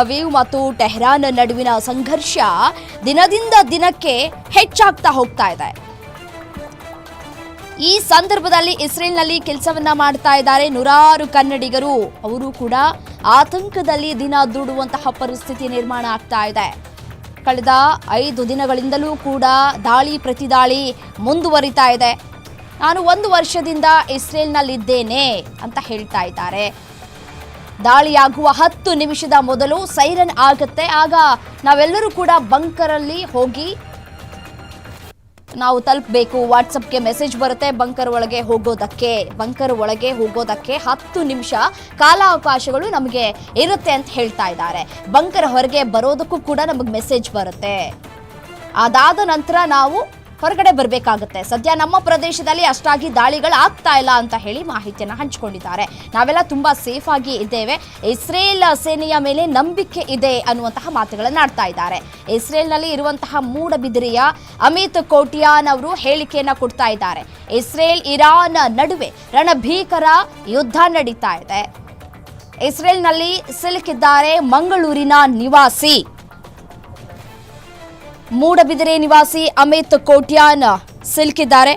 Aviv ಮತ್ತು Tehran ನಡುವಿನ ಸಂಘರ್ಷ ದಿನದಿಂದ ದಿನಕ್ಕೆ ಹೆಚ್ಚಾಗ್ತಾ ಹೋಗ್ತಾ ಇದೆ. ಈ ಸಂದರ್ಭದಲ್ಲಿ ಇಸ್ರೇಲ್ನಲ್ಲಿ ಕೆಲಸವನ್ನ ಮಾಡ್ತಾ ಇದ್ದಾರೆ. ನೂರಾರು ಕನ್ನಡಿಗರು, ಅವರು ಕೂಡ ಆತಂಕದಲ್ಲಿ ದಿನ ದೂಡುವಂತಹ ಪರಿಸ್ಥಿತಿ ನಿರ್ಮಾಣ ಆಗ್ತಾ ಇದೆ. ಕಳೆದ ಐದು ದಿನಗಳಿಂದಲೂ ಕೂಡ ದಾಳಿ ಪ್ರತಿದಾಳಿ ಮುಂದುವರಿತಾ ಇದೆ. ನಾನು ಒಂದು ವರ್ಷದಿಂದ ಇಸ್ರೇಲ್ನಲ್ಲಿದ್ದೇನೆ ಅಂತ ಹೇಳ್ತಾ ಇದ್ದಾರೆ. ದಾಳಿಯಾಗುವ ಹತ್ತು ನಿಮಿಷದ ಮೊದಲು ಸೈರನ್ ಆಗುತ್ತೆ. ಆಗ ನಾವೆಲ್ಲರೂ ಕೂಡ ಬಂಕರಲ್ಲಿ ಹೋಗಿ ನಾವು ತಲುಪಬೇಕು. ವಾಟ್ಸಪ್ಗೆ ಮೆಸೇಜ್ ಬರುತ್ತೆ ಬಂಕರ್ ಒಳಗೆ ಹೋಗೋದಕ್ಕೆ. ಬಂಕರ್ ಒಳಗೆ ಹೋಗೋದಕ್ಕೆ ಹತ್ತು ನಿಮಿಷ ಕಾಲಾವಕಾಶಗಳು ನಮಗೆ ಇರುತ್ತೆ ಅಂತ ಹೇಳ್ತಾ ಇದ್ದಾರೆ. ಬಂಕರ್ ಹೊರಗೆ ಬರೋದಕ್ಕೂ ಕೂಡ ನಮಗೆ ಮೆಸೇಜ್ ಬರುತ್ತೆ. ಅದಾದ ನಂತರ ನಾವು ಹೊರಗಡೆ ಬರಬೇಕಾಗುತ್ತೆ. ಸದ್ಯ ನಮ್ಮ ಪ್ರದೇಶದಲ್ಲಿ ಅಷ್ಟಾಗಿ ದಾಳಿಗಳು ಆಗ್ತಾ ಇಲ್ಲ ಅಂತ ಹೇಳಿ ಮಾಹಿತಿಯನ್ನು ಹಂಚಿಕೊಂಡಿದ್ದಾರೆ. ನಾವೆಲ್ಲ ತುಂಬಾ ಸೇಫ್ ಆಗಿ ಇದ್ದೇವೆ. ಇಸ್ರೇಲ್ ಸೇನೆಯ ಮೇಲೆ ನಂಬಿಕೆ ಇದೆ ಅನ್ನುವಂತಹ ಮಾತುಗಳನ್ನು ಆಡ್ತಾ ಇದ್ದಾರೆ. ಇಸ್ರೇಲ್ನಲ್ಲಿ ಇರುವಂತಹ ಮೂಡಬಿದಿರೆಯ ಅಮಿತ್ ಕೋಟಿಯಾನ್ ಅವರು ಹೇಳಿಕೆಯನ್ನ ಕೊಡ್ತಾ ಇದ್ದಾರೆ. ಇಸ್ರೇಲ್, ಇರಾನ್ ನಡುವೆ ರಣಭೀಕರ ಯುದ್ಧ ನಡೀತಾ ಇದೆ. ಇಸ್ರೇಲ್ನಲ್ಲಿ ಸಿಲುಕಿದ್ದಾರೆ ಮಂಗಳೂರಿನ ನಿವಾಸಿ. ಮೂಡಬಿದಿರೆ ನಿವಾಸಿ ಅಮಿತ್ ಕೋಟ್ಯಾನ್ ಸಿಲುಕಿದ್ದಾರೆ.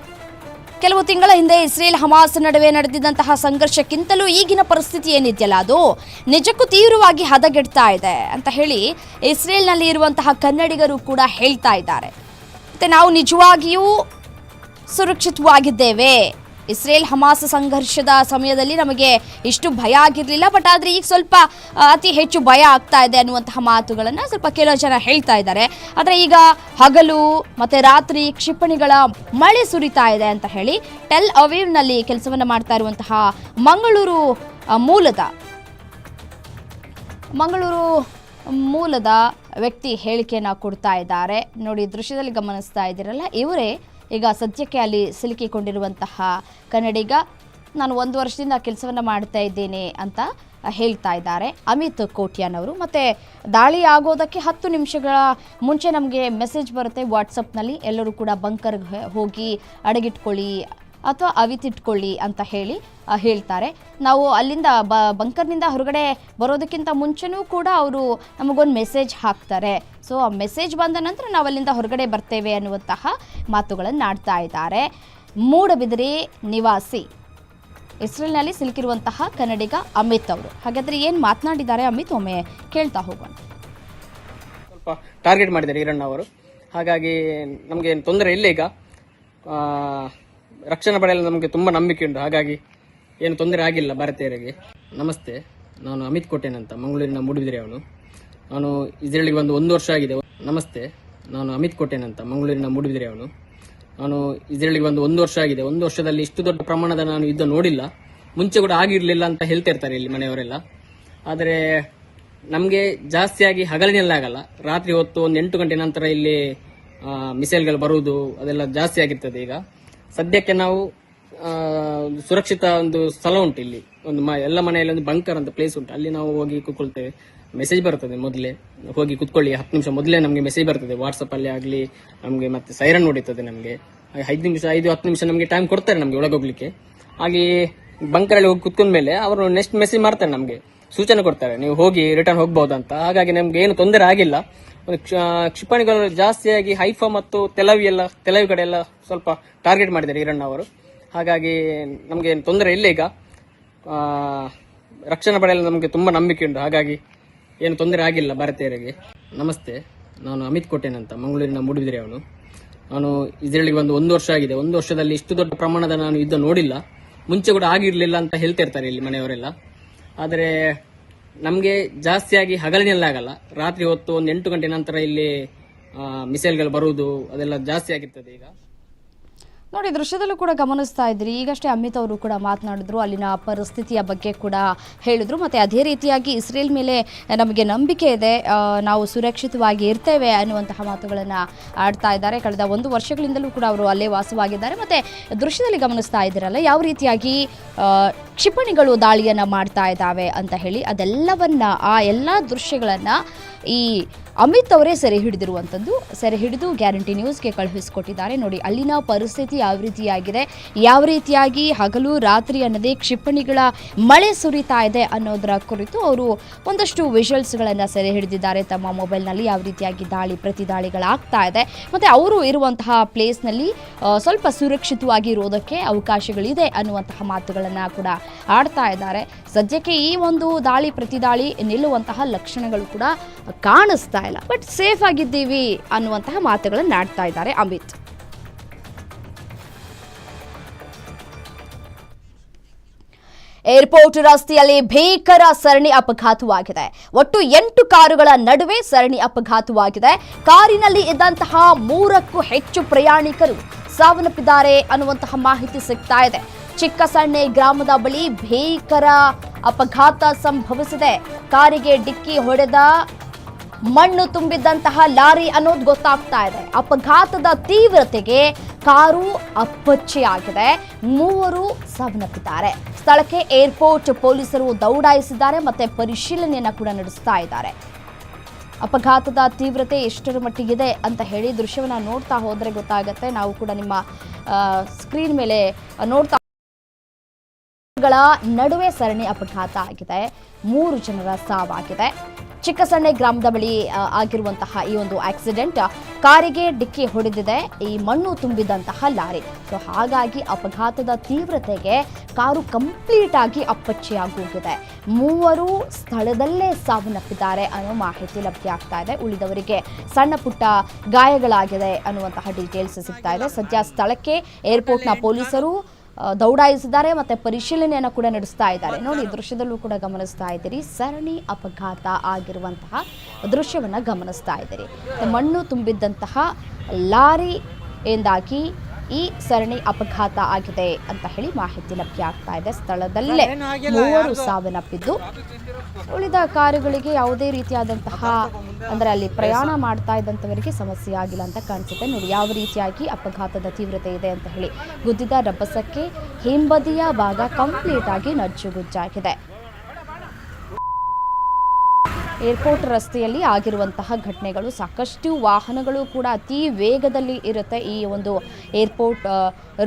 ಕೆಲವು ತಿಂಗಳ ಹಿಂದೆ ಇಸ್ರೇಲ್ ಹಮಾಸ್ ನಡುವೆ ನಡೆದಿದ್ದಂತಹ ಸಂಘರ್ಷಕ್ಕಿಂತಲೂ ಈಗಿನ ಪರಿಸ್ಥಿತಿ ಏನಿದೆಯಲ್ಲ, ಅದು ನಿಜಕ್ಕೂ ತೀವ್ರವಾಗಿ ಹದಗೆಡ್ತಾ ಇದೆ ಅಂತ ಹೇಳಿ ಇಸ್ರೇಲ್ನಲ್ಲಿ ಇರುವಂತಹ ಕನ್ನಡಿಗರು ಕೂಡ ಹೇಳ್ತಾ ಇದ್ದಾರೆ. ಮತ್ತೆ ನಾವು ನಿಜವಾಗಿಯೂ ಸುರಕ್ಷಿತವಾಗಿದ್ದೇವೆ. ಇಸ್ರೇಲ್ ಹಮಾಸ್ ಸಂಘರ್ಷದ ಸಮಯದಲ್ಲಿ ನಮಗೆ ಇಷ್ಟು ಭಯ ಆಗಿರಲಿಲ್ಲ ಬಟ್ ಆದರೆ ಈಗ ಸ್ವಲ್ಪ ಅತಿ ಹೆಚ್ಚು ಭಯ ಆಗ್ತಾ ಇದೆ ಅನ್ನುವಂತಹ ಮಾತುಗಳನ್ನು ಸ್ವಲ್ಪ ಕೆಲವು ಜನ ಹೇಳ್ತಾ ಇದ್ದಾರೆ. ಆದರೆ ಈಗ ಹಗಲು ಮತ್ತು ರಾತ್ರಿ ಕ್ಷಿಪಣಿಗಳ ಮಳೆ ಸುರಿತಾ ಇದೆ ಅಂತ ಹೇಳಿ ಟೆಲ್ ಅವೀವ್ನಲ್ಲಿ ಕೆಲಸವನ್ನು ಮಾಡ್ತಾ ಇರುವಂತಹ ಮಂಗಳೂರು ಮೂಲದ ಮಂಗಳೂರು ಮೂಲದ ವ್ಯಕ್ತಿ ಹೇಳಿಕೆಯನ್ನು ಕೊಡ್ತಾ ಇದ್ದಾರೆ. ನೋಡಿ, ದೃಶ್ಯದಲ್ಲಿ ಗಮನಿಸ್ತಾ ಇದ್ದೀರಲ್ಲ, ಇವರೇ ಈಗ ಸದ್ಯಕ್ಕೆ ಅಲ್ಲಿ ಸಿಲುಕಿಕೊಂಡಿರುವಂತಹ ಕನ್ನಡಿಗ, ನಾನು ಒಂದು ವರ್ಷದಿಂದ ಕೆಲಸವನ್ನು ಮಾಡ್ತಾ ಇದ್ದೇನೆ ಅಂತ ಹೇಳ್ತಾ ಇದ್ದಾರೆ. ಅಮಿತ್ ಕೋಟ್ಯಾನ್ ಅವರು ಮತ್ತು ದಾಳಿ ಆಗೋದಕ್ಕೆ ಹತ್ತು ನಿಮಿಷಗಳ ಮುಂಚೆ ನಮಗೆ ಮೆಸೇಜ್ ಬರುತ್ತೆ ವಾಟ್ಸಪ್ನಲ್ಲಿ ಎಲ್ಲರೂ ಕೂಡ ಬಂಕರ್ಗೆ ಹೋಗಿ ಅಡಗಿಟ್ಕೊಳ್ಳಿ ಅಥವಾ ಅವಿತಿಟ್ಕೊಳ್ಳಿ ಅಂತ ಹೇಳಿ ಹೇಳ್ತಾರೆ. ನಾವು ಅಲ್ಲಿಂದ ಬ, ಬಂಕರ್ನಿಂದ ಹೊರಗಡೆ ಬರೋದಕ್ಕಿಂತ ಮುಂಚೆನೂ ಕೂಡ ಅವರು ನಮಗೊಂದು ಮೆಸೇಜ್ ಹಾಕ್ತಾರೆ. ಸೊ, ಆ ಮೆಸೇಜ್ ಬಂದ ನಂತರ ನಾವು ಅಲ್ಲಿಂದ ಹೊರಗಡೆ ಬರ್ತೇವೆ ಅನ್ನುವಂತಹ ಮಾತುಗಳನ್ನು ಆಡ್ತಾ ಇದ್ದಾರೆ. ಮೂಡಬಿದಿರೆ ನಿವಾಸಿ. ಇಸ್ರೇಲ್ನಲ್ಲಿ ಸಿಲುಕಿರುವಂತಹ ಕನ್ನಡಿಗ ಅಮಿತ್ ಅವರು. ಹಾಗಾದ್ರೆ ಏನು ಮಾತನಾಡಿದ್ದಾರೆ ಅಮಿತ್? ಒಮ್ಮೆ ಕೇಳ್ತಾ ಹೋಗೋಣ. ಸ್ವಲ್ಪ ಟಾರ್ಗೆಟ್ ಮಾಡಿದ್ದಾರೆ ಈರಣ್ಣ ಅವರು. ಹಾಗಾಗಿ ನಮಗೆ ತೊಂದರೆ ಇಲ್ಲ ಈಗ. ರಕ್ಷಣಾ ಪಡೆಯಲು ನಮಗೆ ತುಂಬ ನಂಬಿಕೆ ಉಂಟು. ಹಾಗಾಗಿ ಏನು ತೊಂದರೆ ಆಗಿಲ್ಲ ಭಾರತೀಯರಿಗೆ ನಮಸ್ತೆ. ನಾನು ಅಮಿತ್ ಕೋಟೆನ್ ಅಂತ, ಮಂಗಳೂರಿನ ಮೂಡಿಬಿದಿರೆ ಅವಳು ನಾನು ಇಸ್ರೇಲಿಗೆ ಬಂದು ಒಂದು ವರ್ಷ ಆಗಿದೆ. ನಮಸ್ತೆ. ನಾನು ಅಮಿತ್ ಕೋಟೆನ್ ಅಂತ, ಮಂಗಳೂರಿನ ಮೂಡಿಬಿದಿರೆ ಅವಳು ನಾನು ಇಸ್ರೇಲಿಗೆ ಬಂದು ಒಂದು ವರ್ಷ ಆಗಿದೆ. ಒಂದು ವರ್ಷದಲ್ಲಿ ಇಷ್ಟು ದೊಡ್ಡ ಪ್ರಮಾಣದ ನಾನು ಯುದ್ಧ ನೋಡಿಲ್ಲ. ಮುಂಚೆ ಕೂಡ ಆಗಿರಲಿಲ್ಲ ಅಂತ ಹೇಳ್ತಿರ್ತಾರೆ ಇಲ್ಲಿ ಮನೆಯವರೆಲ್ಲ. ಆದರೆ ನಮಗೆ ಜಾಸ್ತಿಯಾಗಿ ಹಗಲಿನೆಲ್ಲ ಆಗಲ್ಲ ರಾತ್ರಿ ಹೊತ್ತು ಒಂದು ಎಂಟು ಗಂಟೆ ನಂತರ ಇಲ್ಲಿ ಮಿಸೈಲ್ಗಳು ಬರುವುದು ಅದೆಲ್ಲ ಜಾಸ್ತಿ ಆಗಿರ್ತದೆ ಈಗ. ಸದ್ಯಕ್ಕೆ ನಾವು ಸುರಕ್ಷಿತ ಒಂದು ಸ್ಥಳ ಉಂಟು ಇಲ್ಲಿ. ಒಂದು ಎಲ್ಲ ಮನೆಯಲ್ಲಿ ಒಂದು ಬಂಕರ್ ಅಂತ ಪ್ಲೇಸ್ ಉಂಟು. ಅಲ್ಲಿ ನಾವು ಹೋಗಿ ಕೂತ್ಕೊಳ್ತೇವೆ. ಮೆಸೇಜ್ ಬರ್ತದೆ ಮೊದಲೇ. ಹೋಗಿ ಕುತ್ಕೊಳ್ಳಿ, ಹತ್ತು ನಿಮಿಷ ಮೊದಲೇ ನಮಗೆ ಮೆಸೇಜ್ ಬರ್ತದೆ. ವಾಟ್ಸಪ್ ಅಲ್ಲಿ ಆಗಲಿ, ನಮಗೆ ಮತ್ತೆ ಸೈರನ್ ಹೊಡಿತದೆ ನಮಗೆ. ಐದು ನಿಮಿಷ, ಐದು ಹತ್ತು ನಿಮಿಷ ನಮಗೆ ಟೈಮ್ ಕೊಡ್ತಾರೆ ನಮಗೆ ಒಳಗೋಗ್ಲಿಕ್ಕೆ. ಹಾಗೆ ಬಂಕರಲ್ಲಿ ಹೋಗಿ ಕುತ್ಕೊಂಡ ಮೇಲೆ ಅವರು ನೆಕ್ಸ್ಟ್ ಮೆಸೇಜ್ ಮಾಡ್ತಾರೆ ನಮಗೆ. ಸೂಚನೆ ಕೊಡ್ತಾರೆ, ನೀವು ಹೋಗಿ ರಿಟರ್ನ್ ಹೋಗ್ಬಹುದಂತ ಹಾಗಾಗಿ ನಮ್ಗೆ ಏನು ತೊಂದರೆ ಆಗಿಲ್ಲ. ಕ್ಷಿಪಣಿಗಳು ಜಾಸ್ತಿಯಾಗಿ ಹೈಫಾ ಮತ್ತು ತೆಲವಿ ಎಲ್ಲ, ತೆಲವಿ ಕಡೆ ಎಲ್ಲ ಸ್ವಲ್ಪ ಟಾರ್ಗೆಟ್ ಮಾಡಿದ್ದಾರೆ ಈರಣ್ಣ ಅವರು. ಹಾಗಾಗಿ ನಮಗೆ ತೊಂದರೆ ಇಲ್ಲ ಈಗ. ರಕ್ಷಣಾ ಪಡೆಯಲ್ಲಿ ನಮಗೆ ತುಂಬ ನಂಬಿಕೆ ಉಂಟು. ಹಾಗಾಗಿ ಏನು ತೊಂದರೆ ಆಗಿಲ್ಲ ಭಾರತೀಯರಿಗೆ. ನಮಸ್ತೆ. ನಾನು ಅಮಿತ್ ಕೋಟೆನ್ ಅಂತ, ಮಂಗಳೂರಿನ ಮೂಡಿಬಿದಿರೆ ಅವನು. ನಾನು ಇಸ್ರೇಲಿಗೆ ಬಂದು ಒಂದು ವರ್ಷ ಆಗಿದೆ. ಒಂದು ವರ್ಷದಲ್ಲಿ ಇಷ್ಟು ದೊಡ್ಡ ಪ್ರಮಾಣದ ನಾನು ಯುದ್ಧ ನೋಡಿಲ್ಲ. ಮುಂಚೆ ಕೂಡ ಆಗಿರಲಿಲ್ಲ ಅಂತ ಹೇಳ್ತಾ ಇರ್ತಾರೆ ಇಲ್ಲಿ ಮನೆಯವರೆಲ್ಲ. ಆದರೆ ನಮಗೆ ಜಾಸ್ತಿಯಾಗಿ ಹಗಲಿನಲ್ಲಿ ಆಗಲ್ಲ. ರಾತ್ರಿ ಹೊತ್ತು ಒಂದು ಎಂಟು ಗಂಟೆ ನಂತರ ಇಲ್ಲಿ ಮಿಸೈಲ್ಗಳು ಬರುವುದು, ಅದೆಲ್ಲ ಜಾಸ್ತಿ ಆಗಿರ್ತದೆ ಈಗ. ನೋಡಿ, ದೃಶ್ಯದಲ್ಲೂ ಕೂಡ ಗಮನಿಸ್ತಾ ಇದ್ರಿ. ಈಗಷ್ಟೇ ಅಮಿತ್ ಅವರು ಕೂಡ ಮಾತನಾಡಿದ್ರು. ಅಲ್ಲಿನ ಪರಿಸ್ಥಿತಿಯ ಬಗ್ಗೆ ಕೂಡ ಹೇಳಿದ್ರು. ಮತ್ತೆ ಅದೇ ರೀತಿಯಾಗಿ ಇಸ್ರೇಲ್ ಮೇಲೆ ನಮಗೆ ನಂಬಿಕೆ ಇದೆ. ನಾವು ಸುರಕ್ಷಿತವಾಗಿ ಇರ್ತೇವೆ ಅನ್ನುವಂತಹ ಮಾತುಗಳನ್ನು ಆಡ್ತಾ ಇದ್ದಾರೆ. ಕಳೆದ ಒಂದು ವರ್ಷಗಳಿಂದಲೂ ಕೂಡ ಅವರು ಅಲ್ಲೇ ವಾಸವಾಗಿದ್ದಾರೆ. ಮತ್ತೆ ದೃಶ್ಯದಲ್ಲಿ ಗಮನಿಸ್ತಾ ಇದ್ದೀರಲ್ಲ, ಯಾವ ರೀತಿಯಾಗಿ ಕ್ಷಿಪಣಿಗಳು ದಾಳಿಯನ್ನು ಮಾಡ್ತಾ ಇದ್ದಾವೆ ಅಂತ ಹೇಳಿ ಅದೆಲ್ಲವನ್ನ ಆ ಎಲ್ಲ ದೃಶ್ಯಗಳನ್ನು ಈ ಅಮಿತ್ ಅವರೇ ಸೆರೆ ಹಿಡಿದಿರುವಂಥದ್ದು. ಸೆರೆ ಹಿಡಿದು ಗ್ಯಾರಂಟಿ ನ್ಯೂಸ್ಗೆ ಕಳುಹಿಸಿಕೊಟ್ಟಿದ್ದಾರೆ. ನೋಡಿ, ಅಲ್ಲಿನ ಪರಿಸ್ಥಿತಿ ಯಾವ ರೀತಿಯಾಗಿದೆ, ಯಾವ ರೀತಿಯಾಗಿ ಹಗಲು, ರಾತ್ರಿ ಅನ್ನದೇ ಕ್ಷಿಪಣಿಗಳ ಮಳೆ ಸುರಿತಾ ಇದೆ ಅನ್ನೋದರ ಕುರಿತು ಅವರು ಒಂದಷ್ಟು ವಿಷಲ್ಸ್ಗಳನ್ನು ಸೆರೆ ಹಿಡಿದಿದ್ದಾರೆ. ತಮ್ಮ ಮೊಬೈಲ್ನಲ್ಲಿ ಯಾವ ರೀತಿಯಾಗಿ ದಾಳಿ ಪ್ರತಿ ದಾಳಿಗಳಾಗ್ತಾ ಇದೆ. ಮತ್ತು ಅವರು ಇರುವಂತಹ ಪ್ಲೇಸ್ನಲ್ಲಿ ಸ್ವಲ್ಪ ಸುರಕ್ಷಿತವಾಗಿ ಇರೋದಕ್ಕೆ ಅವಕಾಶಗಳಿದೆ ಅನ್ನುವಂತಹ ಮಾತುಗಳನ್ನು ಕೂಡ ಆಡ್ತಾ ಇದ್ದಾರೆ. ಸದ್ಯಕ್ಕೆ ಈ ಒಂದು ದಾಳಿ ಪ್ರತಿ ದಾಳಿ ನಿಲ್ಲುವಂತಹ ಲಕ್ಷಣಗಳು ಕೂಡ ಕಾಣಿಸ್ತಾ ಇಲ್ಲ. ಬಟ್ ಸೇಫ್ ಆಗಿದ್ದೀವಿ ಅನ್ನುವಂತಹ ಮಾತುಗಳನ್ನು ಆಡ್ತಾ ಇದ್ದಾರೆ ಅಮಿತ್. ಏರ್ಪೋರ್ಟ್ ರಸ್ತೆಯಲ್ಲಿ ಭೀಕರ ಸರಣಿ ಅಪಘಾತವಾಗಿದೆ. ಒಟ್ಟು ಎಂಟು ಕಾರುಗಳ ನಡುವೆ ಸರಣಿ ಅಪಘಾತವಾಗಿದೆ. ಕಾರಿನಲ್ಲಿ ಇದ್ದಂತಹ ಮೂರಕ್ಕೂ ಹೆಚ್ಚು ಪ್ರಯಾಣಿಕರು ಸಾವನ್ನಪ್ಪಿದ್ದಾರೆ ಅನ್ನುವಂತಹ ಮಾಹಿತಿ ಸಿಗ್ತಾ ಇದೆ. ಚಿಕ್ಕ ಚಿಕ್ಕಸಣ್ಣೆ ಗ್ರಾಮದ ಬಳಿ ಭೀಕರ ಅಪಘಾತ ಸಂಭವಿಸಿದೆ. ಕಾರಿಗೆ ಡಿಕ್ಕಿ ಹೊಡೆದ ಮಣ್ಣು ತುಂಬಿದ್ದಂತಹ ಲಾರಿ ಅನ್ನೋದು ಗೊತ್ತಾಗ್ತಾ ಇದೆ. ಅಪಘಾತದ ತೀವ್ರತೆಗೆ ಕಾರು ಅಪ್ಪಚ್ಚೆಯಾಗಿದೆ ಮೂವರು ಸಾವನ್ನಪ್ಪಿದ್ದಾರೆ. ಸ್ಥಳಕ್ಕೆ ಏರ್ಪೋರ್ಟ್ ಪೊಲೀಸರು ದೌಡಾಯಿಸಿದ್ದಾರೆ ಮತ್ತೆ ಪರಿಶೀಲನೆಯನ್ನ ಕೂಡ ನಡೆಸ್ತಾ ಇದ್ದಾರೆ. ಅಪಘಾತದ ತೀವ್ರತೆ ಎಷ್ಟರ ಮಟ್ಟಿಗಿದೆ ಅಂತ ಹೇಳಿ ದೃಶ್ಯವನ್ನ ನೋಡ್ತಾ ಹೋದರೆ ಗೊತ್ತಾಗತ್ತೆ. ನಾವು ಕೂಡ ನಿಮ್ಮ ಸ್ಕ್ರೀನ್ ಮೇಲೆ ನೋಡ್ತಾ ನಡುವೆ ಸರಣಿ ಅಪಘಾತ ಆಗಿದೆ. ಮೂರು ಜನರ ಸಾವಾಗಿದೆ. ಚಿಕ್ಕಸಣ್ಣೆ ಗ್ರಾಮದ ಬಳಿ ಆಗಿರುವಂತಹ ಈ ಒಂದು ಆಕ್ಸಿಡೆಂಟ್ ಕಾರಿಗೆ ಡಿಕ್ಕಿ ಹೊಡೆದಿದೆ. ಈ ಮಣ್ಣು ತುಂಬಿದಂತಹ ಲಾರಿ. ಸೊ ಹಾಗಾಗಿ ಅಪಘಾತದ ತೀವ್ರತೆಗೆ ಕಾರು ಕಂಪ್ಲೀಟ್ ಆಗಿ ಅಪ್ಪಚ್ಚೆಯಾಗೋಗಿದೆ. ಮೂವರು ಸ್ಥಳದಲ್ಲೇ ಸಾವನ್ನಪ್ಪಿದ್ದಾರೆ ಅನ್ನೋ ಮಾಹಿತಿ ಲಭ್ಯ ಆಗ್ತಾ ಇದೆ. ಉಳಿದವರಿಗೆ ಸಣ್ಣ ಪುಟ್ಟ ಗಾಯಗಳಾಗಿದೆ ಅನ್ನುವಂತಹ ಡೀಟೇಲ್ಸ್ ಸಿಗ್ತಾ ಇದೆ. ಸದ್ಯ ಸ್ಥಳಕ್ಕೆ ಏರ್ಪೋರ್ಟ್ನ ಪೊಲೀಸರು ದೌಡಾಯಿಸಿದ್ದಾರೆ ಮತ್ತೆ ಪರಿಶೀಲನೆಯನ್ನು ಕೂಡ ನಡೆಸ್ತಾ ಇದ್ದಾರೆ. ನೋಡಿ ದೃಶ್ಯದಲ್ಲೂ ಕೂಡ ಗಮನಿಸ್ತಾ ಇದ್ದೀರಿ. ಸರಣಿ ಅಪಘಾತ ಆಗಿರುವಂತಹ ದೃಶ್ಯವನ್ನು ಗಮನಿಸ್ತಾ ಇದ್ದೀರಿ. ಮಣ್ಣು ತುಂಬಿದ್ದಂತಹ ಲಾರಿ ಎಂದಾಗಿ ಈ ಸರಣಿ ಅಪಘಾತ ಆಗಿದೆ ಅಂತ ಹೇಳಿ ಮಾಹಿತಿ ಲಭ್ಯ ಆಗ್ತಾ ಇದೆ. ಸ್ಥಳದಲ್ಲೇ ಮೂವರು ಸಾವನ್ನಪ್ಪಿದ್ದು. ಉಳಿದ ಕಾರುಗಳಿಗೆ ಯಾವುದೇ ರೀತಿಯಾದಂತಹ ಅಂದ್ರೆ ಅಲ್ಲಿ ಪ್ರಯಾಣ ಮಾಡ್ತಾ ಇದ್ದಂಥವರಿಗೆ ಸಮಸ್ಯೆ ಆಗಿಲ್ಲ ಅಂತ ಕಾಣಿಸುತ್ತೆ. ನೋಡಿ ಯಾವ ರೀತಿಯಾಗಿ ಅಪಘಾತದ ತೀವ್ರತೆ ಇದೆ ಅಂತ ಹೇಳಿ. ಗುದ್ದಿದ ರಭಸಕ್ಕೆ ಹಿಂಬದಿಯ ಭಾಗ ಕಂಪ್ಲೀಟ್ ಆಗಿ ನಜ್ಜುಗುಜ್ಜಾಗಿದೆ ಏರ್ಪೋರ್ಟ್ ರಸ್ತೆಯಲ್ಲಿ ಆಗಿರುವಂತಹ ಘಟನೆಗಳು ಸಾಕಷ್ಟು ವಾಹನಗಳು ಕೂಡ ಅತಿ ವೇಗದಲ್ಲಿ ಇರುತ್ತೆ ಈ ಒಂದು ಏರ್ಪೋರ್ಟ್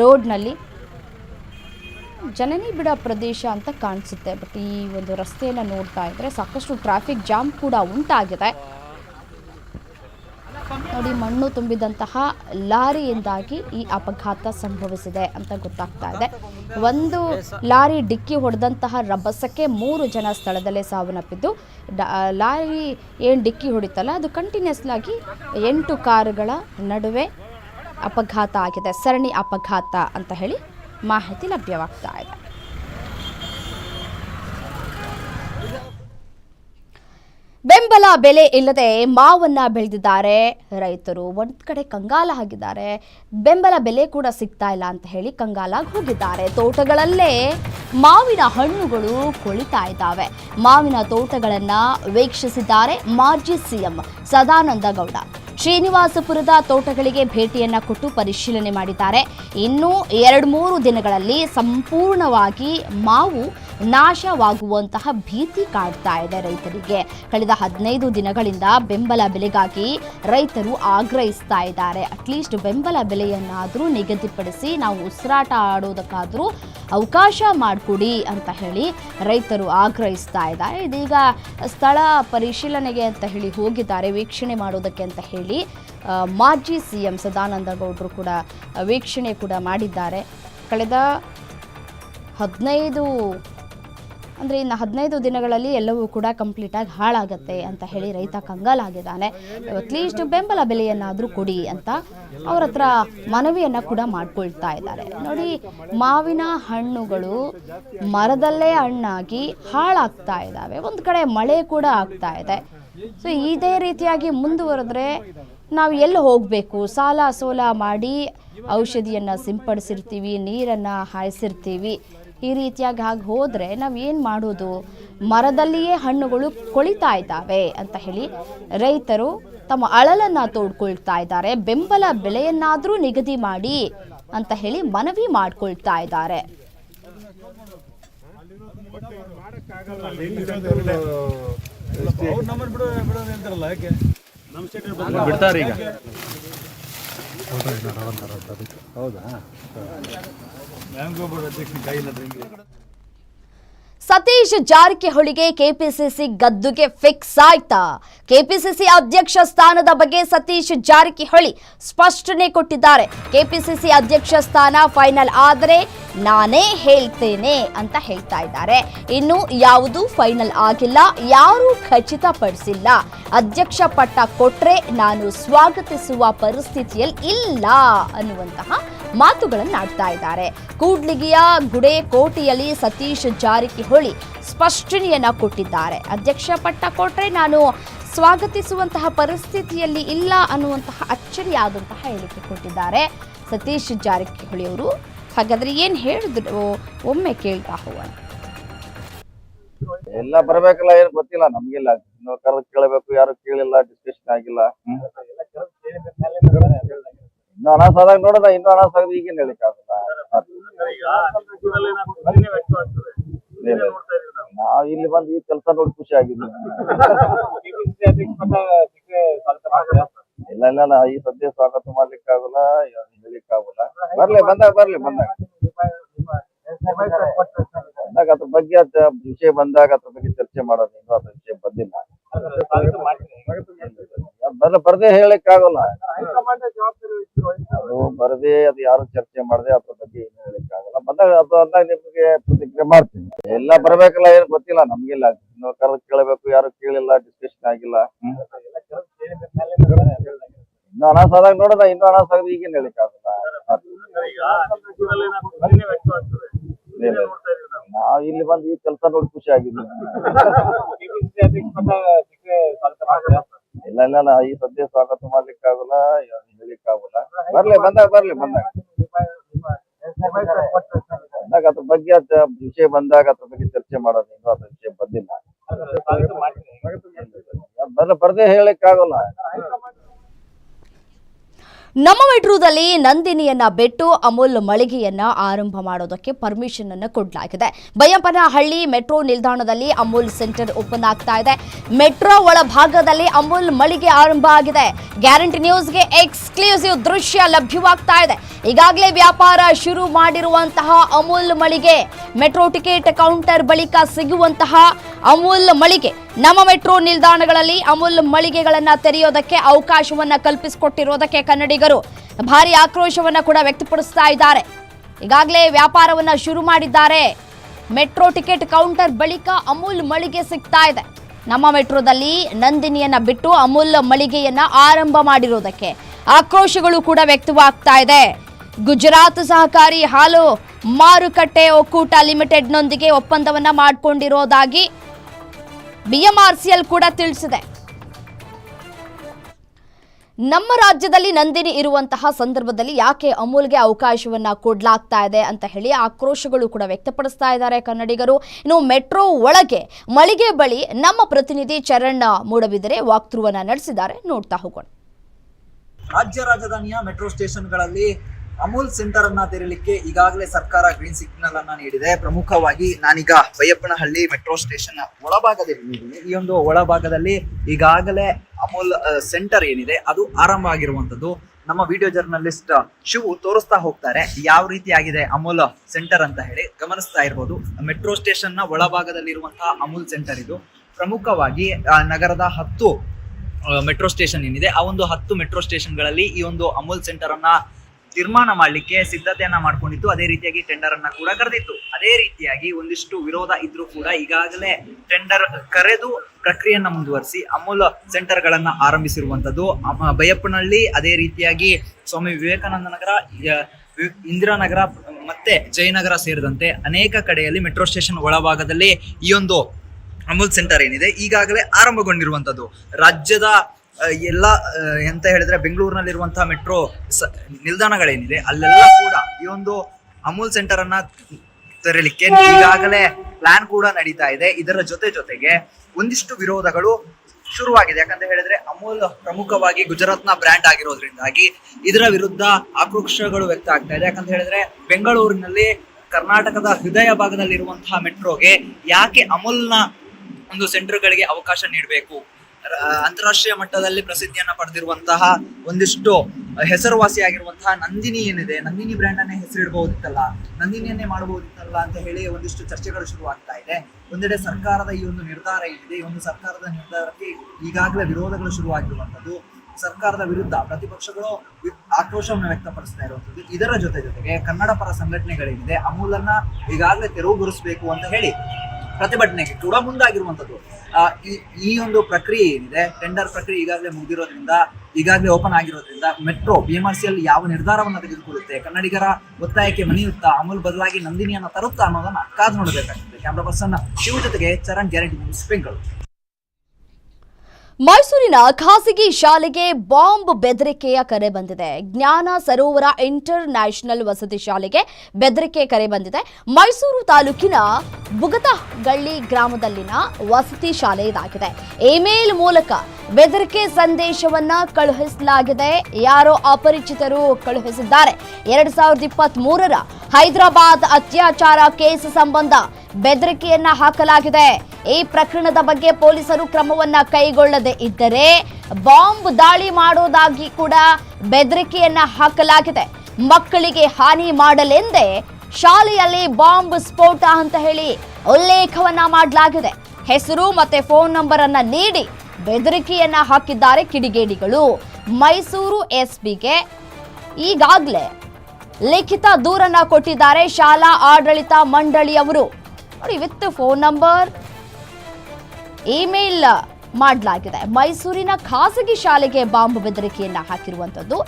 ರೋಡ್ನಲ್ಲಿ. ಜನನಿ ಬಿಡ ಪ್ರದೇಶ ಅಂತ ಕಾಣಿಸುತ್ತೆ, ಬಟ್ ಈ ಒಂದು ರಸ್ತೆಯನ್ನು ನೋಡ್ತಾ ಇದ್ರೆ ಸಾಕಷ್ಟು ಟ್ರಾಫಿಕ್ ಜಾಮ್ ಕೂಡ ಉಂಟಾಗಿದೆ. ನೋಡಿ, ಮಣ್ಣು ತುಂಬಿದಂತಹ ಲಾರಿಯಿಂದಾಗಿ ಈ ಅಪಘಾತ ಸಂಭವಿಸಿದೆ ಅಂತ ಗೊತ್ತಾಗ್ತಾ ಇದೆ. ಒಂದು ಲಾರಿ ಡಿಕ್ಕಿ ಹೊಡೆದಂತಹ ರಭಸಕ್ಕೆ ಮೂರು ಜನ ಸ್ಥಳದಲ್ಲೇ ಸಾವನ್ನಪ್ಪಿದ್ದು. ಲಾರಿ ಏನು ಡಿಕ್ಕಿ ಹೊಡಿತಲ್ಲ, ಅದು ಕಂಟಿನ್ಯೂಸ್ ಆಗಿ ಎಂಟು ಕಾರುಗಳ ನಡುವೆ ಅಪಘಾತ ಆಗಿದೆ. ಸರಣಿ ಅಪಘಾತ ಅಂತ ಹೇಳಿ ಮಾಹಿತಿ ಲಭ್ಯವಾಗ್ತಾ ಇದೆ. ಬೆಂಬಲ ಬೆಲೆ ಇಲ್ಲದೆ ಮಾವನ್ನ ಬೆಳೆದಿದ್ದಾರೆ. ರೈತರು ಒಂದ್ ಕಡೆ ಕಂಗಾಲ ಆಗಿದ್ದಾರೆ. ಬೆಂಬಲ ಬೆಲೆ ಕೂಡ ಸಿಗ್ತಾ ಇಲ್ಲ ಅಂತ ಹೇಳಿ ಕಂಗಾಲಾಗಿ ಹೋಗಿದ್ದಾರೆ. ತೋಟಗಳಲ್ಲೇ ಮಾವಿನ ಹಣ್ಣುಗಳು ಕೊಳಿತಾ ಇದ್ದಾವೆ. ಮಾವಿನ ತೋಟಗಳನ್ನ ವೀಕ್ಷಿಸಿದ್ದಾರೆ ಮಾಜಿ ಸಿಎಂ ಸದಾನಂದ ಗೌಡ. ಶ್ರೀನಿವಾಸಪುರದ ತೋಟಗಳಿಗೆ ಭೇಟಿಯನ್ನ ಕೊಟ್ಟು ಪರಿಶೀಲನೆ ಮಾಡಿದ್ದಾರೆ. ಇನ್ನು ಎರಡು ಮೂರು ದಿನಗಳಲ್ಲಿ ಸಂಪೂರ್ಣವಾಗಿ ಮಾವು ನಾಶವಾಗುವಂತಹ ಭೀತಿ ಕಾಡ್ತಾ ಇದೆ ರೈತರಿಗೆ. ಕಳೆದ ಹದಿನೈದು ದಿನಗಳಿಂದ ಬೆಂಬಲ ಬೆಲೆಗಾಗಿ ರೈತರು ಆಗ್ರಹಿಸ್ತಾ ಇದ್ದಾರೆ. ಅಟ್ಲೀಸ್ಟ್ ಬೆಂಬಲ ಬೆಲೆಯನ್ನಾದರೂ ನಿಗದಿಪಡಿಸಿ ನಾವು ಉಸಿರಾಟ ಆಡೋದಕ್ಕಾದರೂ ಅವಕಾಶ ಮಾಡಿಕೊಡಿ ಅಂತ ಹೇಳಿ ರೈತರು ಆಗ್ರಹಿಸ್ತಾ ಇದ್ದಾರೆ. ಇದೀಗ ಸ್ಥಳ ಪರಿಶೀಲನೆಗೆ ಅಂತ ಹೇಳಿ ಹೋಗಿದ್ದಾರೆ. ವೀಕ್ಷಣೆ ಮಾಡೋದಕ್ಕೆ ಅಂತ ಹೇಳಿ ಮಾಜಿ ಸಿ ಎಂ ಸದಾನಂದ ಗೌಡರು ಕೂಡ ವೀಕ್ಷಣೆ ಕೂಡ ಮಾಡಿದ್ದಾರೆ. ಕಳೆದ ಹದಿನೈದು ಅಂದರೆ ಇನ್ನು ಹದಿನೈದು ದಿನಗಳಲ್ಲಿ ಎಲ್ಲವೂ ಕೂಡ ಕಂಪ್ಲೀಟಾಗಿ ಹಾಳಾಗುತ್ತೆ ಅಂತ ಹೇಳಿ ರೈತ ಕಂಗಾಲಾಗಿದ್ದಾನೆ ಅಟ್ಲೀಸ್ಟ್ ಬೆಂಬಲ ಬೆಲೆಯನ್ನಾದರೂ ಕೊಡಿ ಅಂತ ಅವ್ರ ಹತ್ರ ಮನವಿಯನ್ನು ಕೂಡ ಮಾಡ್ಕೊಳ್ತಾ ಇದ್ದಾರೆ. ನೋಡಿ, ಮಾವಿನ ಹಣ್ಣುಗಳು ಮರದಲ್ಲೇ ಹಣ್ಣಾಗಿ ಹಾಳಾಗ್ತಾ ಇದ್ದಾವೆ. ಒಂದು ಕಡೆ ಮಳೆ ಕೂಡ ಆಗ್ತಾ ಇದೆ. ಸೊ ಇದೇ ರೀತಿಯಾಗಿ ಮುಂದುವರೆದ್ರೆ ನಾವು ಎಲ್ಲಿ ಹೋಗಬೇಕು? ಸಾಲ ಸೋಲ ಮಾಡಿ ಔಷಧಿಯನ್ನು ಸಿಂಪಡಿಸಿರ್ತೀವಿ, ನೀರನ್ನು ಹಾಯಿಸಿರ್ತೀವಿ. ಈ ರೀತಿಯಾಗಿ ಹಾಗೆ ಹೋದರೆ ನಾವು ಏನು ಮಾಡೋದು? ಮರದಲ್ಲಿಯೇ ಹಣ್ಣುಗಳು ಕೊಳಿತಾ ಇದ್ದಾವೆ ಅಂತ ಹೇಳಿ ರೈತರು ತಮ್ಮ ಅಳಲನ್ನು ತೋಡ್ಕೊಳ್ತಾ ಇದ್ದಾರೆ. ಬೆಂಬಲ ಬೆಲೆಯನ್ನಾದರೂ ನಿಗದಿ ಮಾಡಿ ಅಂತ ಹೇಳಿ ಮನವಿ ಮಾಡ್ಕೊಳ್ತಾ ಇದ್ದಾರೆ. ಬಿಡ್ತಾರೆ ನಮ್ಮನ್ನು ಬಿಡೋ ಏನಾರ ಒಂಥರ ಹೌದಾ? ಮ್ಯಾಂಗೋ ಬೋರ್ಡ್ ಅಧ್ಯಕ್ಷ ಕೈ ಇಲ್ಲ ಸತೀಶ್ ಜಾರಕಿಹೊಳಿಗೆ ಕೆಪಿಸಿಸಿ ಗದ್ದುಗೆ ಫಿಕ್ಸ್ ಆಯ್ತಾ? ಕೆಪಿಸಿಸಿ ಅಧ್ಯಕ್ಷ ಸ್ಥಾನದ ಬಗ್ಗೆ ಸತೀಶ್ ಜಾರಕಿಹೊಳಿ ಸ್ಪಷ್ಟನೆ ಕೊಟ್ಟಿದ್ದಾರೆ. ಕೆಪಿಸಿಸಿ ಅಧ್ಯಕ್ಷ ಸ್ಥಾನ ಫೈನಲ್ ಆದರೆ ನಾನೇ ಹೇಳ್ತೇನೆ ಅಂತ ಹೇಳ್ತಾ ಇದ್ದಾರೆ. ಇನ್ನು ಯಾವುದು ಫೈನಲ್ ಆಗಿಲ್ಲ, ಯಾರೂ ಖಚಿತಪಡಿಸಿಲ್ಲ. ಅಧ್ಯಕ್ಷ ಪಟ್ಟ ಕೊಟ್ರೆ ನಾನು ಸ್ವಾಗತಿಸುವ ಪರಿಸ್ಥಿತಿಯಲ್ಲಿ ಇಲ್ಲ ಅನ್ನುವಂತಹ ಮಾತುಗಳನ್ನಾಡ್ತಾ ಇದ್ದಾರೆ. ಕೂಡ್ಲಿಗಿಯ ಗುಡೇಕೋಟೆಯಲ್ಲಿ ಸತೀಶ್ ಜಾರಕಿಹೊಳಿ ಸ್ಪಷ್ಟನೆಯನ್ನ ಕೊಟ್ಟಿದ್ದಾರೆ. ಅಧ್ಯಕ್ಷ ಪಟ್ಟ ಕೊಟ್ರೆ ನಾನು ಸ್ವಾಗತಿಸುವಂತಹ ಪರಿಸ್ಥಿತಿಯಲ್ಲಿ ಇಲ್ಲ ಅನ್ನುವಂತಹ ಅಚ್ಚರಿಯಾದಂತಹ ಹೇಳಿಕೆ ಕೊಟ್ಟಿದ್ದಾರೆ. ಸತೀಶ್ ಜಾರಕಿಹೊಳಿ ಅವರು ಹಾಗಾದ್ರೆ ಏನ್ ಹೇಳಿದ್ರು? ಒಮ್ಮೆ ಕೇಳ್ತಾ ಹೋಗೋಣ. ಎಲ್ಲ ಬರಬೇಕಲ್ಲ ಏನ್ ಗೊತ್ತಿಲ್ಲ ನಮ್ಗಿಲ್ಲ. ಕರೆದು ಕೇಳಬೇಕು ಯಾರು ಕೇಳಿಲ್ಲ ಡಿಸ್ಕಷನ್ ಆಗಿಲ್ಲ. ಇನ್ನು ಅನಾಸ ಆದಾಗ ನೋಡೋಣ ಇನ್ನು ಅನಾಸ ಆಗದ ಈಗೇನ್ ಹೇಳಿಕ್ ನಾವ್ ಇಲ್ಲಿ ಬಂದು ಈ ಕೆಲಸ ನೋಡಿ ಖುಷಿ ಆಗಿದ್ವಿ ಇಲ್ಲ ಇಲ್ಲ ಈ ಸದ್ಯ ಸ್ವಾಗತ ಮಾಡ್ಲಿಕ್ಕೆ ಆಗಲ್ಲ ಹೇಳಿಕ್ ಬರ್ಲಿ, ಬಂದಾಗ ಬರ್ಲಿ, ಬಂದಾಗ. ಬಂದಾಗ ಅದ್ರ ಬಗ್ಗೆ ವಿಷಯ ಬಂದಾಗ ಅದ್ರ ಬಗ್ಗೆ ಚರ್ಚೆ ಮಾಡೋದು, ಇನ್ನು ಅದ್ರ ವಿಷಯ ಬಂದಿಲ್ಲ. ಬರ್ಲಿ ಬರ್ದೇ ಹೇಳಕ್ ಆಗಲ್ಲ ಅದು ಬರ್ದೇ ಅದು ಯಾರು ಚರ್ಚೆ ಮಾಡದೆ ಅದ್ರ ಬಗ್ಗೆ ಏನು ಹೇಳಕ್ ಆಗಲ್ಲ ಬಂದಾಗ ಅದು ಅಂದಾಗ ನಿಮ್ಗೆ ಪ್ರತಿಕ್ರಿಯೆ ಮಾಡ್ತೀನಿ. ಎಲ್ಲ ಬರ್ಬೇಕಲ್ಲ ಏನು ಗೊತ್ತಿಲ್ಲ. ನಮ್ಗಿಲ್ಲ ನೀವು ಕರೆದು ಕೇಳಬೇಕು ಯಾರು ಕೇಳಿಲ್ಲ ಡಿಸ್ಕಷನ್ ಆಗಿಲ್ಲ. ಇನ್ನು ಅನಾಸ ಆದಾಗ ನೋಡೋಣ ಇನ್ನು ಅನಾಸ ಆಗದ ಈಗೇನ್ ಹೇಳಕ್ ಆಗಲ್ಲ. ನಾವ್ ಇಲ್ಲಿ ಬಂದು ಈ ಕೆಲಸ ನೋಡಿ ಖುಷಿ ಆಗಿದ್ವಿ ಇಲ್ಲ ಇಲ್ಲ ನಾ ಈ ಸದ್ಯ ಸ್ವಾಗತ ಮಾಡ್ಲಿಕ್ಕೆ ಆಗಲ್ಲ ಹೇಳಿಕ್ ಆಗಲ್ಲ ಬರ್ಲಿ ಬಂದಾಗ ಬರ್ಲಿ ಬಂದಾಗ. ಬಂದಾಗ ಅದ್ರ ಬಗ್ಗೆ ಅದ್ ವಿಷಯ ಬಂದಾಗ ಅದ್ರ ಬಗ್ಗೆ ಚರ್ಚೆ ಮಾಡೋದು ಇನ್ನು ಅದ್ರ ವಿಷಯ ಬಂದಿಲ್ಲ. ಬರ್ದೇ ಹೇಳಿಕ್ಕಾಗಲ್ಲ. ಆಗಲ್ಲ ನಮ್ಮ ಮೆಟ್ರೋದಲ್ಲಿ ನಂದಿನಿಯನ್ನ ಬಿಟ್ಟು ಅಮೂಲ್ ಮಳಿಗೆಯನ್ನ ಆರಂಭ ಮಾಡೋದಕ್ಕೆ ಪರ್ಮಿಷನ್ ಅನ್ನು ಕೊಡಲಾಗಿದೆ. ಬೈಯಪ್ಪನಹಳ್ಳಿ ಮೆಟ್ರೋ ನಿಲ್ದಾಣದಲ್ಲಿ ಅಮೂಲ್ ಸೆಂಟರ್ ಓಪನ್ ಆಗ್ತಾ ಇದೆ. ಮೆಟ್ರೋ ಒಳಭಾಗದಲ್ಲಿ ಅಮೂಲ್ ಮಳಿಗೆ ಆರಂಭ ಆಗಿದೆ. ಗ್ಯಾರಂಟಿ ನ್ಯೂಸ್ಗೆ ಎಕ್ಸ್ಕ್ಲೂಸಿವ್ ದೃಶ್ಯ ಲಭ್ಯವಾಗ್ತಾ ಇದೆ. ಈಗಾಗಲೇ ವ್ಯಾಪಾರ ಶುರು ಮಾಡಿರುವಂತಹ ಅಮೂಲ್ ಮಳಿಗೆ. ಮೆಟ್ರೋ ಟಿಕೆಟ್ ಕೌಂಟರ್ ಬಳಿಕ ಸಿಗುವಂತಹ ಅಮೂಲ್ ಮಳಿಗೆ. ನಮ್ಮ ಮೆಟ್ರೋ ನಿಲ್ದಾಣಗಳಲ್ಲಿ ಅಮೂಲ್ ಮಳಿಗೆಗಳನ್ನು ತೆರೆಯೋದಕ್ಕೆ ಅವಕಾಶವನ್ನ ಕಲ್ಪಿಸಿಕೊಟ್ಟಿರೋದಕ್ಕೆ ಕನ್ನಡಿಗರು ಭಾರಿ ಆಕ್ರೋಶವನ್ನ ಕೂಡ ವ್ಯಕ್ತಪಡಿಸ್ತಾ ಇದ್ದಾರೆ. ಈಗಾಗಲೇ ವ್ಯಾಪಾರವನ್ನ ಶುರು ಮಾಡಿದ್ದಾರೆ. ಮೆಟ್ರೋ ಟಿಕೆಟ್ ಕೌಂಟರ್ ಬಳಿಕ ಅಮೂಲ್ ಮಳಿಗೆ ಸಿಗ್ತಾ ಇದೆ. ನಮ್ಮ ಮೆಟ್ರೋದಲ್ಲಿ ನಂದಿನಿಯನ್ನ ಬಿಟ್ಟು ಅಮೂಲ್ ಮಳಿಗೆಯನ್ನ ಆರಂಭ ಮಾಡಿರೋದಕ್ಕೆ ಆಕ್ರೋಶಗಳು ಕೂಡ ವ್ಯಕ್ತವಾಗ್ತಾ ಇದೆ. ಗುಜರಾತ್ ಸಹಕಾರಿ ಹಾಲು ಮಾರುಕಟ್ಟೆ ಒಕ್ಕೂಟ ಲಿಮಿಟೆಡ್ನೊಂದಿಗೆ ಒಪ್ಪಂದವನ್ನ ಮಾಡಿಕೊಂಡಿರೋದಾಗಿ ಬಿಎಂಆರ್ಸಿಎಲ್ ಕೂಡ ತಿಳಿಸಿದೆ. ನಮ್ಮ ರಾಜ್ಯದಲ್ಲಿ ನಂದಿನಿ ಇರುವಂತಹ ಸಂದರ್ಭದಲ್ಲಿ ಯಾಕೆ ಅಮೂಲ್ಗೆ ಅವಕಾಶವನ್ನ ಕೊಡ್ಲಾಗ್ತಾ ಇದೆ ಅಂತ ಹೇಳಿ ಆಕ್ರೋಶಗಳು ಕೂಡ ವ್ಯಕ್ತಪಡಿಸ್ತಾ ಇದ್ದಾರೆ ಕನ್ನಡಿಗರು. ಇನ್ನು ಮೆಟ್ರೋ ಒಳಗೆ ಮಳಿಗೆ ಬಳಿ ನಮ್ಮ ಪ್ರತಿನಿಧಿ ಚರಣ್ ಮೂಡಬಿದರೆ ವಾಕ್ಥ್ರೂವನ್ನ ನಡೆಸಿದ್ದಾರೆ. ನೋಡ್ತಾ ಹೋಗೋಣ. ರಾಜ್ಯ ರಾಜಧಾನಿಯ ಮೆಟ್ರೋ ಸ್ಟೇಷನ್ಗಳಲ್ಲಿ ಅಮೂಲ್ ಸೆಂಟರ್ ಅನ್ನ ತೆರಲಿಕ್ಕೆ ಈಗಾಗಲೇ ಸರ್ಕಾರ ಗ್ರೀನ್ ಸಿಗ್ನಲ್ ಅನ್ನ ನೀಡಿದೆ. ಪ್ರಮುಖವಾಗಿ ನಾನೀಗ ಬೈಯಪ್ಪನಹಳ್ಳಿ ಮೆಟ್ರೋ ಸ್ಟೇಷನ್ ಒಳಭಾಗದಲ್ಲಿ. ಈ ಒಂದು ಒಳಭಾಗದಲ್ಲಿ ಈಗಾಗಲೇ ಅಮೂಲ್ ಸೆಂಟರ್ ಏನಿದೆ, ಅದು ಆರಂಭ ಆಗಿರುವಂತದ್ದು ನಮ್ಮ ವಿಡಿಯೋ ಜರ್ನಲಿಸ್ಟ್ ಶಿವು ತೋರಿಸ್ತಾ ಹೋಗ್ತಾರೆ, ಯಾವ ರೀತಿ ಆಗಿದೆ ಅಮೂಲ್ ಸೆಂಟರ್ ಅಂತ ಹೇಳಿ. ಗಮನಿಸ್ತಾ ಇರ್ಬೋದು ಮೆಟ್ರೋ ಸ್ಟೇಷನ್ನ ಒಳಭಾಗದಲ್ಲಿರುವಂತಹ ಅಮೂಲ್ ಸೆಂಟರ್ ಇದು. ಪ್ರಮುಖವಾಗಿ ನಗರದ ಹತ್ತು ಮೆಟ್ರೋ ಸ್ಟೇಷನ್ ಏನಿದೆ, ಆ ಒಂದು ಹತ್ತು ಮೆಟ್ರೋ ಸ್ಟೇಷನ್ಗಳಲ್ಲಿ ಈ ಒಂದು ಅಮೂಲ್ ಸೆಂಟರ್ ಅನ್ನ ನಿರ್ಮಾಣ ಮಾಡಲಿಕ್ಕೆ ಸಿದ್ಧತೆಯನ್ನ ಮಾಡ್ಕೊಂಡಿತ್ತು. ಅದೇ ರೀತಿಯಾಗಿ ಟೆಂಡರ್ ಅನ್ನ ಕೂಡ ಕರೆದಿತ್ತು. ಅದೇ ರೀತಿಯಾಗಿ ಒಂದಿಷ್ಟು ವಿರೋಧ ಇದ್ರೂ ಕೂಡ ಈಗಾಗಲೇ ಟೆಂಡರ್ ಕರೆದು ಪ್ರಕ್ರಿಯೆಯನ್ನ ಮುಂದುವರಿಸಿ ಅಮೂಲ್ ಸೆಂಟರ್ ಗಳನ್ನ ಆರಂಭಿಸಿರುವಂತದ್ದು ಬೈಯಪ್ಪನಹಳ್ಳಿ, ಅದೇ ರೀತಿಯಾಗಿ ಸ್ವಾಮಿ ವಿವೇಕಾನಂದ ನಗರ ಇಂದಿರಾನಗರ ಮತ್ತೆ ಜಯನಗರ ಸೇರಿದಂತೆ ಅನೇಕ ಕಡೆಯಲ್ಲಿ ಮೆಟ್ರೋ ಸ್ಟೇಷನ್ ಒಳಭಾಗದಲ್ಲಿ ಈ ಒಂದು ಅಮೂಲ್ ಸೆಂಟರ್ ಏನಿದೆ, ಈಗಾಗಲೇ ಆರಂಭಗೊಂಡಿರುವಂತದ್ದು ರಾಜ್ಯದ ಎಲ್ಲ ಎಂತ ಹೇಳಿದ್ರೆ ಬೆಂಗಳೂರಿನಲ್ಲಿರುವಂತಹ ಮೆಟ್ರೋ ನಿಲ್ದಾಣಗಳೇನಿದೆ, ಅಲ್ಲೆಲ್ಲ ಕೂಡ ಈ ಒಂದು ಅಮೂಲ್ ಸೆಂಟರ್ ಅನ್ನ ತೆರಲಿಕ್ಕೆ ಈಗಾಗಲೇ ಪ್ಲಾನ್ ಕೂಡ ನಡೀತಾ ಇದೆ. ಇದರ ಜೊತೆ ಜೊತೆಗೆ ಒಂದಿಷ್ಟು ವಿರೋಧಗಳು ಶುರುವಾಗಿದೆ. ಯಾಕಂತ ಹೇಳಿದ್ರೆ ಅಮೂಲ್ ಪ್ರಮುಖವಾಗಿ ಗುಜರಾತ್ನ ಬ್ರ್ಯಾಂಡ್ ಆಗಿರೋದ್ರಿಂದಾಗಿ ಇದರ ವಿರುದ್ಧ ಆಕ್ರೋಶಗಳು ವ್ಯಕ್ತ ಆಗ್ತಾ ಇದೆ. ಯಾಕಂತ ಹೇಳಿದ್ರೆ ಬೆಂಗಳೂರಿನಲ್ಲಿ ಕರ್ನಾಟಕದ ಹೃದಯ ಭಾಗದಲ್ಲಿರುವಂತಹ ಮೆಟ್ರೋಗೆ ಯಾಕೆ ಅಮೂಲ್ನ ಒಂದು ಸೆಂಟರ್ಗಳಿಗೆ ಅವಕಾಶ ನೀಡಬೇಕು? ಅಂತಾರಾಷ್ಟ್ರೀಯ ಮಟ್ಟದಲ್ಲಿ ಪ್ರಸಿದ್ಧಿಯನ್ನ ಪಡೆದಿರುವಂತಹ ಒಂದಿಷ್ಟು ಹೆಸರುವಾಸಿಯಾಗಿರುವಂತಹ ನಂದಿನಿ ಏನಿದೆ, ನಂದಿನಿ ಬ್ರ್ಯಾಂಡ್ ಅನ್ನೇ ಹೆಸರಿಡಬಹುದಿತ್ತಲ್ಲ ನಂದಿನಿಯನ್ನೇ ಮಾಡಬಹುದಿತ್ತಲ್ಲ ಅಂತ ಹೇಳಿ ಒಂದಿಷ್ಟು ಚರ್ಚೆಗಳು ಶುರುವಾಗ್ತಾ ಇದೆ. ಒಂದೆಡೆ ಸರ್ಕಾರದ ಈ ಒಂದು ನಿರ್ಧಾರ ಏನಿದೆ, ಈ ಒಂದು ಸರ್ಕಾರದ ನಿರ್ಧಾರಕ್ಕೆ ಈಗಾಗಲೇ ವಿರೋಧಗಳು ಶುರುವಾಗಿರುವಂತದ್ದು ಸರ್ಕಾರದ ವಿರುದ್ಧ ಪ್ರತಿಪಕ್ಷಗಳು ಆಕ್ರೋಶವನ್ನು ವ್ಯಕ್ತಪಡಿಸ್ತಾ ಇರುವಂತದ್ದು ಇದರ ಜೊತೆ ಜೊತೆಗೆ ಕನ್ನಡ ಪರ ಸಂಘಟನೆಗಳೇನಿದೆ, ಅಮೂಲನ್ನ ಈಗಾಗಲೇ ತೆರವುಗೊಳಿಸಬೇಕು ಅಂತ ಹೇಳಿ ಪ್ರತಿಭಟನೆಗೆ ಕೂಡ ಮುಂದಾಗಿರುವಂಥದ್ದು. ಈ ಒಂದು ಪ್ರಕ್ರಿಯೆ ಏನಿದೆ ಟೆಂಡರ್ ಪ್ರಕ್ರಿಯೆ ಈಗಾಗಲೇ ಮುಗಿದಿರೋದ್ರಿಂದ, ಈಗಾಗಲೇ ಓಪನ್ ಆಗಿರೋದ್ರಿಂದ ಮೆಟ್ರೋ ಬಿಮರ್ ಸಿಯಲ್ಲಿ ಯಾವ ನಿರ್ಧಾರವನ್ನು ತೆಗೆದುಕೊಳ್ಳುತ್ತೆ? ಕನ್ನಡಿಗರ ಒತ್ತಾಯಕ್ಕೆ ಮಣಿಯುತ್ತಾ, ಅಮೂಲ್ ಬದಲಾಗಿ ನಂದಿನಿಯನ್ನು ತರುತ್ತಾ ಅನ್ನೋದನ್ನ ಕಾದು ನೋಡಬೇಕಾಗ್ತದೆ. ಕ್ಯಾಮ್ರಾ ಪರ್ಸನ್ ಶಿವ ಜೊತೆಗೆ ಚರಣ್ ಗ್ಯಾರಂಟಿ ನ್ಯೂಸ್ ಬೆಂಗಳೂರು ಮೈಸೂರಿನ ಖಾಸಗಿ ಶಾಲೆಗೆ ಬಾಂಬ್ ಬೆದರಿಕೆಯ ಕರೆ ಬಂದಿದೆ. ಜ್ಞಾನ ಸರೋವರ ಇಂಟರ್ ನ್ಯಾಷನಲ್ ವಸತಿ ಶಾಲೆಗೆ ಬೆದರಿಕೆ ಕರೆ ಬಂದಿದೆ. ಮೈಸೂರು ತಾಲೂಕಿನ ಬುಗತಗಳ್ಳಿ ಗ್ರಾಮದಲ್ಲಿನ ವಸತಿ ಶಾಲೆ ಇದಾಗಿದೆ. ಇಮೇಲ್ ಮೂಲಕ ಬೆದರಿಕೆ ಸಂದೇಶವನ್ನ ಕಳುಹಿಸಲಾಗಿದೆ. ಯಾರೋ ಅಪರಿಚಿತರು ಕಳುಹಿಸಿದ್ದಾರೆ. ಎರಡ್ ಸಾವಿರದ ಇಪ್ಪತ್ತ್ ಮೂರರ ಹೈದರಾಬಾದ್ ಅತ್ಯಾಚಾರ ಕೇಸ್ ಸಂಬಂಧ ಬೆದರಿಕೆಯನ್ನ ಹಾಕಲಾಗಿದೆ. ಈ ಪ್ರಕರಣದ ಬಗ್ಗೆ ಪೊಲೀಸರು ಕ್ರಮವನ್ನ ಕೈಗೊಳ್ಳದೆ ಇದ್ದರೆ ಬಾಂಬ್ ದಾಳಿ ಮಾಡೋದಾಗಿ ಕೂಡ ಬೆದರಿಕೆಯನ್ನ ಹಾಕಲಾಗಿದೆ. ಮಕ್ಕಳಿಗೆ ಹಾನಿ ಮಾಡಲೆಂದೇ ಶಾಲೆಯಲ್ಲಿ ಬಾಂಬ್ ಸ್ಫೋಟ ಅಂತ ಹೇಳಿ ಉಲ್ಲೇಖವನ್ನ ಮಾಡಲಾಗಿದೆ. ಹೆಸರು ಮತ್ತೆ ಫೋನ್ ನಂಬರ್ ಅನ್ನ ನೀಡಿ ಬೆದರಿಕೆಯನ್ನ ಹಾಕಿದ್ದಾರೆ ಕಿಡಿಗೇಡಿಗಳು. ಮೈಸೂರು ಎಸ್ಪಿಗೆ ಈಗಾಗಲೇ ಲಿಖಿತ ದೂರನ್ನ ಕೊಟ್ಟಿದ್ದಾರೆ ಶಾಲಾ ಆಡಳಿತ ಮಂಡಳಿಯವರು. ನೋಡಿ ವಿತ್ ಫೋನ್ ನಂಬರ್ ಇಮೇಲ್ ಮಾಡಲಾಗಿದೆ. ಮೈಸೂರಿನ ಖಾಸಗಿ ಶಾಲೆಗೆ ಬಾಂಬ್ ಬೆದರಿಕೆಯನ್ನ ಹಾಕಿರುವಂಥದ್ದು